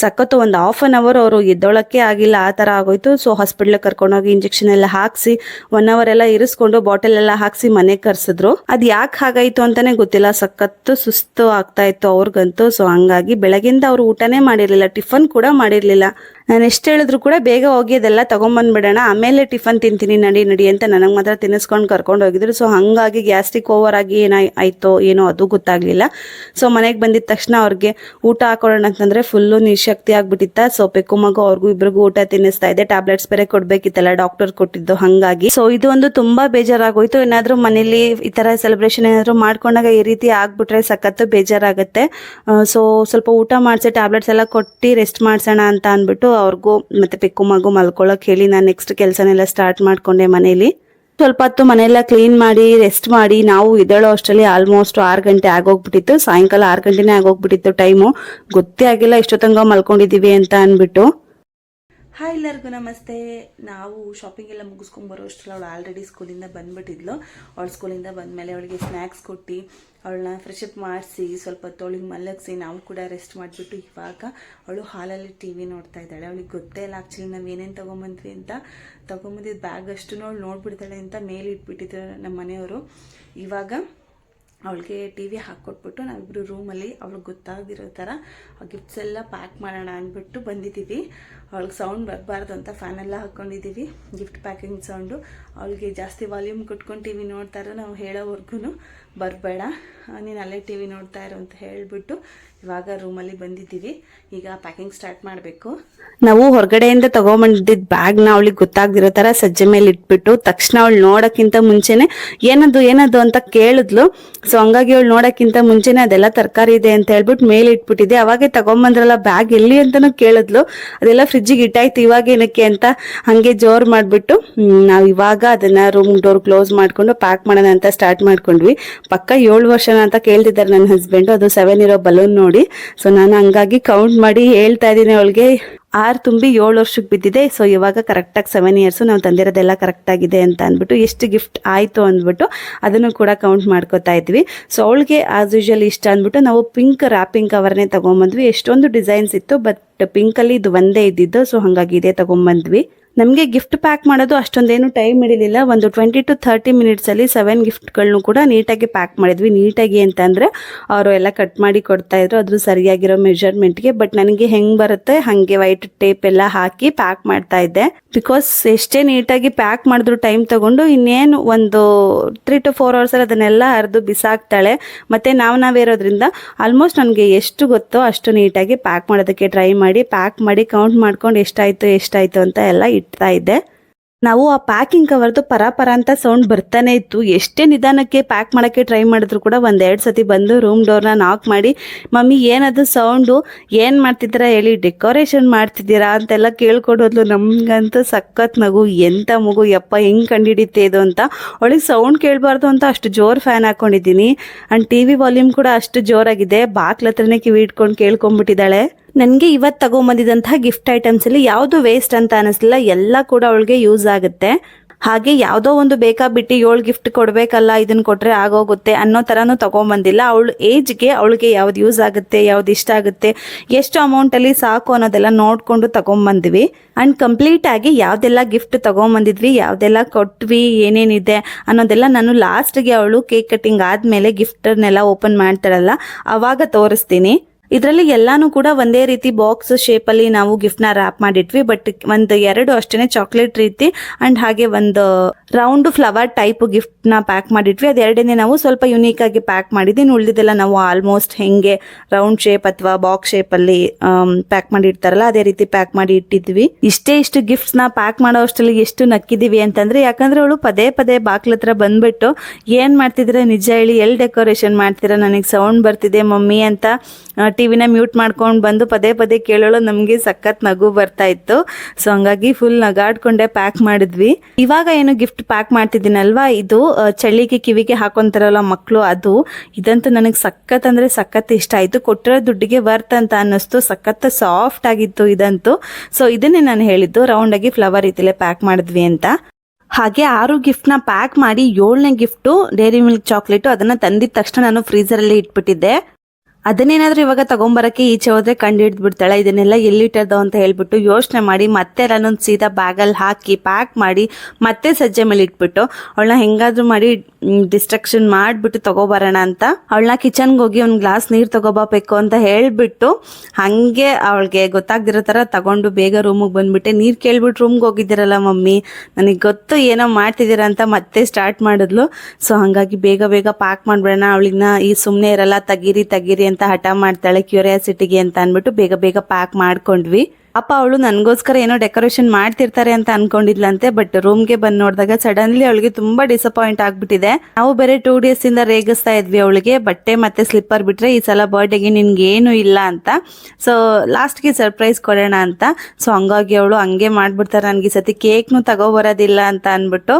ಸಖತ್ತು ಒಂದು ಹಾಫ್ ಆನ್ ಅವರ್ ಅವರು ಎದ್ದೊಳಕ್ಕೆ ಆಗಿಲ್ಲ, ಆ ಥರ ಆಗೋಯ್ತು. ಸೊ ಹಾಸ್ಪಿಟ್ಲಿಗೆ ಕರ್ಕೊಂಡೋಗಿ ಇಂಜೆಕ್ಷನ್ ಎಲ್ಲ ಹಾಕಿಸಿ ಒನ್ ಅವರ್ ಎಲ್ಲ ಇರಿಸ್ಕೊಂಡು ಬಾಟಲ್ ಎಲ್ಲ ಹಾಕ್ಸಿ ಮನೆಗೆ ಕರ್ಸಿದ್ರು. ಅದ್ ಯಾಕೆ ಹಾಗಾಯ್ತು ಅಂತಾನೆ ಗೊತ್ತಿಲ್ಲ. ಸಖತ್ತು ಸುಸ್ತು ಆಗ್ತಾ ಇತ್ತು ಅವ್ರಿಗಂತೂ. ಸೊ ಹಂಗಾಗಿ ಬೆಳಗಿಂದ ಅವ್ರು ಊಟನೇ ಮಾಡಿರ್ಲಿಲ್ಲ. ಟಿಫನ್ ಕೂಡ ಮಾಡಿರ್ಲಿಲ್ಲ. ನಾನು ಎಷ್ಟು ಹೇಳಿದ್ರು ಕೂಡ ಬೇಗ ಹೋಗಿ ಅದೆಲ್ಲ ತಗೊಂಬಂದ್ಬಿಡೋಣ. ಆಮೇಲೆ ಟಿಫನ್ ತಿಂತೀನಿ, ನಡಿ ನಡಿ ಅಂತ ನನಗೆ ಮಾತ್ರ ತಿನ್ನಿಸ್ಕೊಂಡು ಕರ್ಕೊಂಡು ಹೋಗಿದ್ರು. ಸೊ ಹಂಗಾಗಿ ಗ್ಯಾಸ್ಟ್ರಿಕ್ ಓವರ್ ಆಗಿ ಏನಾಯ್ ಆಯ್ತೋ ಏನೋ ಅದು ಗೊತ್ತಾಗ್ಲಿಲ್ಲ. ಸೊ ಮನೆಗೆ ಬಂದಿದ ತಕ್ಷಣ ಅವ್ರಿಗೆ ಊಟ ಹಾಕೊಳ್ಳೋಣ ಅಂತಂದ್ರೆ ಫುಲ್ಲು ನಿಶಕ್ತಿ ಆಗ್ಬಿಟ್ಟಿತ್ತ. ಸೊ ಪೆಕ್ಕು ಮಗು ಅವ್ರಿಗೂ ಇಬ್ರಿಗೂ ಊಟ ತಿನ್ನಿಸ್ತಾ ಇದೆ. ಟ್ಯಾಬ್ಲೆಟ್ಸ್ ಬೇರೆ ಕೊಡ್ಬೇಕಿತ್ತಲ್ಲ ಡಾಕ್ಟರ್ ಕೊಟ್ಟಿದ್ದು. ಹಂಗಾಗಿ. ಸೊ ಇದು ಒಂದು ತುಂಬಾ ಬೇಜಾರಾಗೋಯ್ತು. ಏನಾದರೂ ಮನೇಲಿ ಈ ತರ ಸೆಲೆಬ್ರೇಷನ್ ಏನಾದರೂ ಮಾಡ್ಕೊಂಡಾಗ ಈ ರೀತಿ ಆಗಿಬಿಟ್ರೆ ಸಖತ್ತು ಬೇಜಾರಾಗುತ್ತೆ. ಸೊ ಸ್ವಲ್ಪ ಊಟ ಮಾಡಿಸಿ ಟ್ಯಾಬ್ಲೆಟ್ಸ್ ಎಲ್ಲ ಕೊಟ್ಟು ರೆಸ್ಟ್ ಮಾಡ್ಸೋಣ ಅಂತ ಅಂದ್ಬಿಟ್ಟು ಅವ್ರಿಗೂ ಮತ್ತೆ ಪೆಕ್ಕು ಮಗು ಮಲ್ಕೊಳ್ಳೋಕೆ ಹೇಳಿ ನಾನು ನೆಕ್ಸ್ಟ್ ಕೆಲಸನೆಲ್ಲ ಸ್ಟಾರ್ಟ್ ಮಾಡ್ಕೊಂಡೆ ಮನೇಲಿ. ಸ್ವಲ್ಪ ಹೊತ್ತು ಮನೆಯೆಲ್ಲ ಕ್ಲೀನ್ ಮಾಡಿ ರೆಸ್ಟ್ ಮಾಡಿ, ನಾವು ಇದ್ದಳೋ ಅಷ್ಟರಲ್ಲಿ ಆಲ್ಮೋಸ್ಟ್ ಆರು ಗಂಟೆ ಆಗೋಗ್ಬಿಟ್ಟಿತ್ತು. ಸಾಯಂಕಾಲ ಆರು ಗಂಟೆನೇ ಆಗೋಗ್ಬಿಟ್ಟಿತ್ತು ಟೈಮು ಗೊತ್ತೇ ಆಗಿಲ್ಲ, ಇಷ್ಟೊತ್ತಂಗ ಮಲ್ಕೊಂಡಿದ್ದೀವಿ ಅಂತ ಅಂದ್ಬಿಟ್ಟು. ಹಾಯ್ ಎಲ್ಲರಿಗೂ ನಮಸ್ತೆ. ನಾವು ಶಾಪಿಂಗ್ ಎಲ್ಲ ಮುಗಿಸ್ಕೊಂಡು ಬರೋ ಅಷ್ಟರಲ್ಲಿ ಅವಳು ಆಲ್ರೆಡಿ ಸ್ಕೂಲಿಂದ ಬಂದ್ಬಿಟ್ಟಿದ್ಲು. ಅವಳು ಸ್ಕೂಲಿಂದ ಬಂದಮೇಲೆ ಅವಳಿಗೆ ಸ್ನ್ಯಾಕ್ಸ್ ಕೊಟ್ಟು, ಅವಳನ್ನ ಫ್ರೆಶ್ ಅಪ್ ಮಾಡಿಸಿ, ಸ್ವಲ್ಪ ಹೊತ್ತು ಅವಳಿಗೆ ಮಲಗಿಸಿ, ನಾವು ಕೂಡ ರೆಸ್ಟ್ ಮಾಡಿಬಿಟ್ಟು ಇವಾಗ ಅವಳು ಹಾಲಲ್ಲಿ ಟಿ ವಿ ನೋಡ್ತಾ ಇದ್ದಾಳೆ. ಅವಳಿಗೆ ಗೊತ್ತೇ ಇಲ್ಲ ಆ್ಯಕ್ಚುಲಿ ನಾವು ಏನೇನು ತೊಗೊಂಬಂದ್ವಿ ಅಂತ. ತೊಗೊಂಬಂದಿದ್ದು ಬ್ಯಾಗ್ ಅಷ್ಟು ಅವಳು ನೋಡ್ಬಿಡ್ತಾಳೆ ಅಂತ ಮೇಲೆ ಇಟ್ಬಿಟ್ಟಿದ್ರು ನಮ್ಮ ಮನೆಯವರು ಇವಾಗ ಅವಳಿಗೆ ಟಿ ವಿ ಹಾಕ್ಕೊಟ್ಬಿಟ್ಟು ನಾವಿಬ್ಬರು ರೂಮಲ್ಲಿ ಅವಳಿಗೆ ಗೊತ್ತಾಗದಿರೋ ಥರ ಆ ಗಿಫ್ಟ್ಸ್ ಎಲ್ಲ ಪ್ಯಾಕ್ ಮಾಡೋಣ ಅಂದ್ಬಿಟ್ಟು ಬಂದಿದ್ದೀವಿ. ಅವಳಿಗೆ ಸೌಂಡ್ ಬರಬಾರ್ದು ಅಂತ ಫ್ಯಾನೆಲ್ಲ ಹಾಕ್ಕೊಂಡಿದ್ದೀವಿ ಗಿಫ್ಟ್ ಪ್ಯಾಕಿಂಗ್ ಸೌಂಡು ಅವಳಿಗೆ ಜಾಸ್ತಿ ವಾಲ್ಯೂಮ್ ಕೊಟ್ಕೊಂಡು ಟಿ ವಿ ನೋಡ್ತಾರೋ ನಾವು ಹೇಳೋವರೆಗೂ ಬರಬೇಡ. ನೀನು ಅಲ್ಲೇ ಟಿ ವಿ ನೋಡ್ತಾ ಇರೋ ಅಂತ ಹೇಳಿಬಿಟ್ಟು ಇವಾಗ ರೂಮಲ್ಲಿ ಬಂದಿದ್ದೀವಿ. ಈಗ ಪ್ಯಾಕಿಂಗ್ ಸ್ಟಾರ್ಟ್ ಮಾಡಬೇಕು. ನಾವು ಹೊರಗಡೆಯಿಂದ ತಗೊಂಬಂದಿದ್ದ ಬ್ಯಾಗ್ನ ಅವಳಿಗೆ ಗೊತ್ತಾಗ್ದಿರೋ ಥರ ಸಜ್ಜೆ ಮೇಲೆ ಇಟ್ಬಿಟ್ಟು ತಕ್ಷಣ ಅವಳು ನೋಡೋಕ್ಕಿಂತ ಮುಂಚೆನೆ ಏನದು ಏನದು ಅಂತ ಕೇಳಿದ್ಲು. ಸೊ ಹಂಗಾಗಿ ಅವಳು ನೋಡೋಕ್ಕಿಂತ ಮುಂಚೆನೆ ಅದೆಲ್ಲ ತರಕಾರಿ ಇದೆ ಅಂತ ಹೇಳ್ಬಿಟ್ಟು ಮೇಲೆ ಇಟ್ಬಿಟ್ಟಿದೆ ಅವಾಗೆ ತಗೊಂಬಂದ್ರಲ್ಲ ಬ್ಯಾಗ್ ಎಲ್ಲಿ ಅಂತಲೂ ಕೇಳಿದ್ಲು. ಅದೆಲ್ಲ ಫ್ರಿಜ್ಜಿಗೆ ಇಟ್ಟಾಯ್ತು, ಇವಾಗ ಏನಕ್ಕೆ ಅಂತ ಹಂಗೆ ಜೋರು ಮಾಡಿಬಿಟ್ಟು ನಾವು ಇವಾಗ ಅದನ್ನ ರೂಮ್ ಡೋರ್ ಕ್ಲೋಸ್ ಮಾಡ್ಕೊಂಡು ಪ್ಯಾಕ್ ಮಾಡೋಣ ಅಂತ ಸ್ಟಾರ್ಟ್ ಮಾಡ್ಕೊಂಡ್ವಿ. ಪಕ್ಕ ಏಳು ವರ್ಷನ ಅಂತ ಕೇಳ್ತಿದ್ದಾರೆ ನನ್ನ ಹಸ್ಬೆಂಡು ಅದು ಸೆವೆನ್ ಇರೋ ಬಲೂನ್ ನೋಡಿ. ಸೊ ನಾನು ಹಂಗಾಗಿ ಕೌಂಟ್ ಮಾಡಿ ಹೇಳ್ತಾ ಇದ್ದೀನಿ ಅವಳಿಗೆ. ಆರು ತುಂಬಿ ಏಳು ವರ್ಷಕ್ಕೆ ಬಿದ್ದಿದೆ. ಸೊ ಇವಾಗ ಕರೆಕ್ಟಾಗಿ ಸೆವೆನ್ ಇಯರ್ಸು ನಾವು ತಂದಿರೋದೆಲ್ಲ ಕರೆಕ್ಟಾಗಿದೆ ಅಂತ ಅಂದ್ಬಿಟ್ಟು ಎಷ್ಟು ಗಿಫ್ಟ್ ಆಯಿತು ಅಂದ್ಬಿಟ್ಟು ಅದನ್ನು ಕೂಡ ಕೌಂಟ್ ಮಾಡ್ಕೋತಾ ಇದ್ವಿ. ಸೊ ಅವಳಿಗೆ ಆಸ್ ಯೂಶಲ್ ಇಷ್ಟ ಅಂದ್ಬಿಟ್ಟು ನಾವು ಪಿಂಕ್ ರ್ಯಾಪಿಂಗ್ ಕವರ್ನೇ ತೊಗೊಂಬಂದ್ವಿ. ಎಷ್ಟೊಂದು ಡಿಸೈನ್ಸ್ ಇತ್ತು ಬಟ್ ಪಿಂಕಲ್ಲಿ ಇದು ಒಂದೇ ಇದ್ದಿದ್ದು. ಸೊ ಹಾಗಾಗಿ ಇದೇ ತಗೊಂಬಂದ್ವಿ. ನಮಗೆ ಗಿಫ್ಟ್ ಪ್ಯಾಕ್ ಮಾಡೋದು ಅಷ್ಟೊಂದೇನು ಟೈಮ್ ಹಿಡಿಲಿಲ್ಲ. ಒಂದು ಟ್ವೆಂಟಿ ಟು ಥರ್ಟಿ ಮಿನಿಟ್ಸಲ್ಲಿ ಸೆವೆನ್ ಗಿಫ್ಟ್ಗಳನ್ನು ಕೂಡ ನೀಟಾಗಿ ಪ್ಯಾಕ್ ಮಾಡಿದ್ವಿ. ನೀಟಾಗಿ ಅಂತಂದರೆ ಅವರು ಎಲ್ಲ ಕಟ್ ಮಾಡಿ ಕೊಡ್ತಾ ಇದ್ರು. ಅದ್ರ ಸರಿಯಾಗಿರೋ ಮೆಜರ್ಮೆಂಟ್ಗೆ ಬಟ್ ನನಗೆ ಹೆಂಗೆ ಬರುತ್ತೆ? ಹಾಗೆ ವೈಟ್ ಟೇಪ್ ಎಲ್ಲ ಹಾಕಿ ಪ್ಯಾಕ್ ಮಾಡ್ತಾ ಇದ್ದೆ. ಬಿಕಾಸ್ ಎಷ್ಟೇ ನೀಟಾಗಿ ಪ್ಯಾಕ್ ಮಾಡಿದ್ರು ಟೈಮ್ ತಗೊಂಡು ಇನ್ನೇನು ಒಂದು ತ್ರೀ ಟು ಫೋರ್ ಅವರ್ಸಲ್ಲಿ ಅದನ್ನೆಲ್ಲ ಅರ್ದು ಬಿಸಾಕ್ತಾಳೆ. ಮತ್ತು ನಾವು ನಾವಿರೋದ್ರಿಂದ ಆಲ್ಮೋಸ್ಟ್ ನನಗೆ ಎಷ್ಟು ಗೊತ್ತೋ ಅಷ್ಟು ನೀಟಾಗಿ ಪ್ಯಾಕ್ ಮಾಡೋದಕ್ಕೆ ಟ್ರೈ ಮಾಡಿ ಪ್ಯಾಕ್ ಮಾಡಿ ಕೌಂಟ್ ಮಾಡ್ಕೊಂಡು ಎಷ್ಟಾಯಿತು ಎಷ್ಟಾಯಿತು ಅಂತ ಎಲ್ಲ ಇದ್ದೆ. ನಾವು ಆ ಪ್ಯಾಕಿಂಗ್ ಕವರ್ದು ಪರ ಪರ ಅಂತ ಸೌಂಡ್ ಬರ್ತಾನೆ ಇತ್ತು. ಎಷ್ಟೇ ನಿಧಾನಕ್ಕೆ ಪ್ಯಾಕ್ ಮಾಡೋಕ್ಕೆ ಟ್ರೈ ಮಾಡಿದ್ರು ಕೂಡ ಒಂದೆರಡು ಸತಿ ಬಂದು ರೂಮ್ ಡೋರ್ನ ನಾಕ್ ಮಾಡಿ, ಮಮ್ಮಿ, ಏನದು ಸೌಂಡು ಏನು ಮಾಡ್ತಿದ್ದೀರಾ ಹೇಳಿ ಡೆಕೋರೇಷನ್ ಮಾಡ್ತಿದ್ದೀರಾ? ಅಂತೆಲ್ಲ ಕೇಳ್ಕೊಡೋದ್ಲು ನಮಗಂತೂ ಸಖತ್ ಮಗು ಎಂಥ ಮಗು, ಯಪ್ಪ, ಹೆಂಗೆ ಕಂಡಿಡಿತೆ ಇದು ಅಂತ. ಅವಳಿಗೆ ಸೌಂಡ್ ಕೇಳಬಾರ್ದು ಅಂತ ಅಷ್ಟು ಜೋರು ಫ್ಯಾನ್ ಹಾಕ್ಕೊಂಡಿದ್ದೀನಿ ಆ್ಯಂಡ್ ಟಿ ವಿ ವಾಲ್ಯೂಮ್ ಕೂಡ ಅಷ್ಟು ಜೋರಾಗಿದೆ. ಬಾಕ್ಲ ಹತ್ರನೇ ಕಿವಿ ಇಟ್ಕೊಂಡು ಕೇಳ್ಕೊಂಬಿಟ್ಟಿದ್ದಾಳೆ ನನಗೆ ಇವತ್ತು ತಗೊಂಬಂದಿದಂತಹ ಗಿಫ್ಟ್ ಐಟಮ್ಸಲ್ಲಿ ಯಾವುದು ವೇಸ್ಟ್ ಅಂತ ಅನಿಸ್ಲಿಲ್ಲ, ಎಲ್ಲ ಕೂಡ ಅವಳಿಗೆ ಯೂಸ್ ಆಗುತ್ತೆ. ಹಾಗೆ ಯಾವುದೋ ಒಂದು ಬೇಕಾ ಬಿಟ್ಟು ಏಳು ಗಿಫ್ಟ್ ಕೊಡಬೇಕಲ್ಲ ಇದನ್ನ ಕೊಟ್ಟರೆ ಆಗೋಗುತ್ತೆ ಅನ್ನೋ ಥರನೂ ತಗೊಂಬಂದಿಲ್ಲ. ಅವಳು ಏಜ್ಗೆ ಅವಳಿಗೆ ಯಾವ್ದು ಯೂಸ್ ಆಗುತ್ತೆ, ಯಾವ್ದು ಇಷ್ಟ ಆಗುತ್ತೆ, ಎಷ್ಟು ಅಮೌಂಟಲ್ಲಿ ಸಾಕು ಅನ್ನೋದೆಲ್ಲ ನೋಡಿಕೊಂಡು ತಗೊಂಬಂದ್ವಿ. ಆ್ಯಂಡ್ ಕಂಪ್ಲೀಟಾಗಿ ಯಾವುದೆಲ್ಲ ಗಿಫ್ಟ್ ತೊಗೊಂಬಂದಿದ್ವಿ, ಯಾವುದೆಲ್ಲ ಕೊಟ್ವಿ, ಏನೇನಿದೆ ಅನ್ನೋದೆಲ್ಲ ನಾನು ಲಾಸ್ಟ್ಗೆ ಅವಳು ಕೇಕ್ ಕಟ್ಟಿಂಗ್ ಆದಮೇಲೆ ಗಿಫ್ಟನ್ನೆಲ್ಲ ಓಪನ್ ಮಾಡ್ತಾಳಲ್ಲ ಅವಾಗ ತೋರಿಸ್ತೀನಿ. ಇದರಲ್ಲಿ ಎಲ್ಲಾನು ಕೂಡ ಒಂದೇ ರೀತಿ ಬಾಕ್ಸ್ ಶೇಪಲ್ಲಿ ನಾವು ಗಿಫ್ಟ್ನ ರ್ಯಾಪ್ ಮಾಡಿಟ್ವಿ. ಬಟ್ ಒಂದು ಎರಡು ಅಷ್ಟೇನೆ ಚಾಕ್ಲೇಟ್ ರೀತಿ ಅಂಡ್ ಹಾಗೆ ಒಂದು ರೌಂಡ್ ಫ್ಲವರ್ ಟೈಪ್ ಗಿಫ್ಟ್ನ ಪ್ಯಾಕ್ ಮಾಡಿಟ್ವಿ. ಅದು ಎರಡನೇ ನಾವು ಸ್ವಲ್ಪ ಯುನೀಕ್ ಆಗಿ ಪ್ಯಾಕ್ ಉಳಿದಿದೆಲ್ಲ ಉಳಿದಿದ್ದೆಲ್ಲ ನಾವು ಆಲ್ಮೋಸ್ಟ್ ಹೆಂಗೆ ರೌಂಡ್ ಶೇಪ್ ಅಥವಾ ಬಾಕ್ಸ್ ಶೇಪಲ್ಲಿ ಪ್ಯಾಕ್ ಮಾಡಿ ಇಡ್ತಾರಲ್ಲ ಅದೇ ರೀತಿ ಪ್ಯಾಕ್ ಮಾಡಿ ಇಟ್ಟಿದ್ವಿ. ಇಷ್ಟೇ ಇಷ್ಟು ಗಿಫ್ಟ್ಸ್ನ ಪ್ಯಾಕ್ ಮಾಡೋ ಅಷ್ಟರಲ್ಲಿ ಎಷ್ಟು ನಕ್ಕಿದೀವಿ ಅಂತಂದ್ರೆ, ಯಾಕಂದ್ರೆ ಅವಳು ಪದೇ ಪದೇ ಬಾಕ್ಲ ಹತ್ರ ಬಂದ್ಬಿಟ್ಟು, ಏನ್ ಮಾಡ್ತಿದ್ರೆ ನಿಜ ಹೇಳಿ ಎಲ್ ಡೆಕೋರೇಷನ್ ಮಾಡ್ತೀರಾ? ನನಗೆ ಸೌಂಡ್ ಬರ್ತಿದೆ ಮಮ್ಮಿ ಅಂತ ಟಿವಿನ ಮ್ಯೂಟ್ ಮಾಡ್ಕೊಂಡು ಬಂದು ಪದೇ ಪದೇ ಕೇಳೋಳು ನಮಗೆ ಸಖತ್ ನಗು ಬರ್ತಾ ಇತ್ತು. ಸೊ ಹಂಗಾಗಿ ಫುಲ್ ನಗಾಡ್ಕೊಂಡೆ ಪ್ಯಾಕ್ ಮಾಡಿದ್ವಿ. ಇವಾಗ ಏನು ಗಿಫ್ಟ್ ಪ್ಯಾಕ್ ಮಾಡ್ತಿದ್ದೀನಲ್ವಾ? ಇದು ಚಳಿಗೆ ಕಿವಿಗೆ ಹಾಕೊಂತಾರಲ್ಲ ಮಕ್ಕಳು ಅದು. ಇದಂತೂ ನನಗೆ ಸಖತ್ ಅಂದರೆ ಸಖತ್ ಇಷ್ಟ ಆಯ್ತು. ಕೊಟ್ಟಿರೋ ದುಡ್ಡಿಗೆ ವರ್ತ್ ಅಂತ ಅನ್ನಿಸ್ತು. ಸಖತ್ ಸಾಫ್ಟ್ ಆಗಿತ್ತು ಇದಂತೂ. ಸೊ ಇದನ್ನೇ ನಾನು ಹೇಳಿದ್ದು. ರೌಂಡ್ ಆಗಿ ಫ್ಲವರ್ ರೀತಿಲೇ ಪ್ಯಾಕ್ ಮಾಡಿದ್ವಿ ಅಂತ. ಹಾಗೆ ಆರು ಗಿಫ್ಟ್ನ ಪ್ಯಾಕ್ ಮಾಡಿ ಏಳನೇ ಗಿಫ್ಟು ಡೈರಿ ಮಿಲ್ಕ್ ಚಾಕ್ಲೇಟು ಅದನ್ನ ತಂದಿದ ತಕ್ಷಣ ನಾನು ಫ್ರೀಸರಲ್ಲಿ ಇಟ್ಬಿಟ್ಟಿದ್ದೆ. ಅದನ್ನೇನಾದ್ರೂ ಇವಾಗ ತಗೊಂಬರಕ್ಕೆ ಈಚೆ ಹೋದ್ರೆ ಕಂಡು ಹಿಡ್ದು ಬಿಡ್ತಾಳೆ ಇದನ್ನೆಲ್ಲ ಎಲ್ಲಿಟ್ಟದ್ದು ಅಂತ ಹೇಳ್ಬಿಟ್ಟು ಯೋಚನೆ ಮಾಡಿ ಮತ್ತೆ ನಾನೊಂದು ಸೀದಾ ಬ್ಯಾಗಲ್ಲಿ ಹಾಕಿ ಪ್ಯಾಕ್ ಮಾಡಿ ಮತ್ತೆ ಸಜ್ಜೆ ಮೇಲೆ ಇಟ್ಬಿಟ್ಟು ಅವಳನ್ನ ಹೆಂಗಾದ್ರೂ ಮಾಡಿ ಡಿಸ್ಟ್ರಕ್ಷನ್ ಮಾಡಿಬಿಟ್ಟು ತಗೋಬರೋಣ ಅಂತ. ಅವಳನ್ನ ಕಿಚನ್ಗೆ ಹೋಗಿ ಒಂದು ಗ್ಲಾಸ್ ನೀರು ತಗೋಬಬೇಕು ಅಂತ ಹೇಳಿಬಿಟ್ಟು ಹಾಗೆ ಅವಳಿಗೆ ಗೊತ್ತಾಗ್ದಿರೋ ಥರ ತಗೊಂಡು ಬೇಗ ರೂಮಿಗೆ ಬಂದ್ಬಿಟ್ಟೆ. ನೀರು ಕೇಳ್ಬಿಟ್ಟು ರೂಮ್ಗೆ ಹೋಗಿದ್ದೀರಲ್ಲ ಮಮ್ಮಿ? ನನಗೆ ಗೊತ್ತು ಏನೋ ಮಾಡ್ತಿದ್ದೀರಾ ಅಂತ ಮತ್ತೆ ಸ್ಟಾರ್ಟ್ ಮಾಡಿದ್ಲು. ಸೊ ಹಾಗಾಗಿ ಬೇಗ ಬೇಗ ಪ್ಯಾಕ್ ಮಾಡಿಬಿಡೋಣ. ಅವಳಿಗೆ ಈ ಸುಮ್ಮನೆ ಇರಲ್ಲ, ತಗಿರಿ ತಗಿರಿ ಅಂತ ಹಠ ಮಾಡ್ತಾಳೆ ಕ್ಯೂರಿಯಾಸಿಟಿಗೆ ಅಂತ ಅಂದ್ಬಿಟ್ಟು ಬೇಗ ಬೇಗ ಪ್ಯಾಕ್ ಮಾಡ್ಕೊಂಡ್ವಿ. ಅಪ್ಪ, ಅವಳು ನನಗೋಸ್ಕರ ಏನೋ ಡೆಕೋರೇಷನ್ ಮಾಡ್ತಿರ್ತಾರೆ ಅಂತ ಅನ್ಕೊಂಡಿದ್ಲಂತೆ, ಬಟ್ ರೂಮ್ಗೆ ಬಂದು ನೋಡಿದಾಗ ಸಡನ್ಲಿ ಅವಳಿಗೆ ತುಂಬಾ ಡಿಸಪಾಯಿಂಟ್ ಆಗ್ಬಿಟ್ಟಿದೆ. ನಾವು ಬೇರೆ ಟೂ ಡೇಸ್ ಇಂದ ರೇಗಿಸ್ತಾ ಇದ್ವಿ ಅವಳಿಗೆ, ಬಟ್ಟೆ ಮತ್ತೆ ಸ್ಲಿಪ್ಪರ್ ಬಿಟ್ರೆ ಈ ಸಲ ಬರ್ಡೇಗೆ ನಿನ್ಗೆ ಏನು ಇಲ್ಲ ಅಂತ. ಸೊ ಲಾಸ್ಟ್ಗೆ ಸರ್ಪ್ರೈಸ್ ಕೊಡೋಣ ಅಂತ. ಸೊ ಹಂಗಾಗಿ ಅವಳು ಹಂಗೆ ಮಾಡ್ಬಿಡ್ತಾರೆ. ನನಗೆ ಸತಿ ಕೇಕ್ನು ತಗೋಬರೋದಿಲ್ಲ ಅಂತ ಅಂದ್ಬಿಟ್ಟು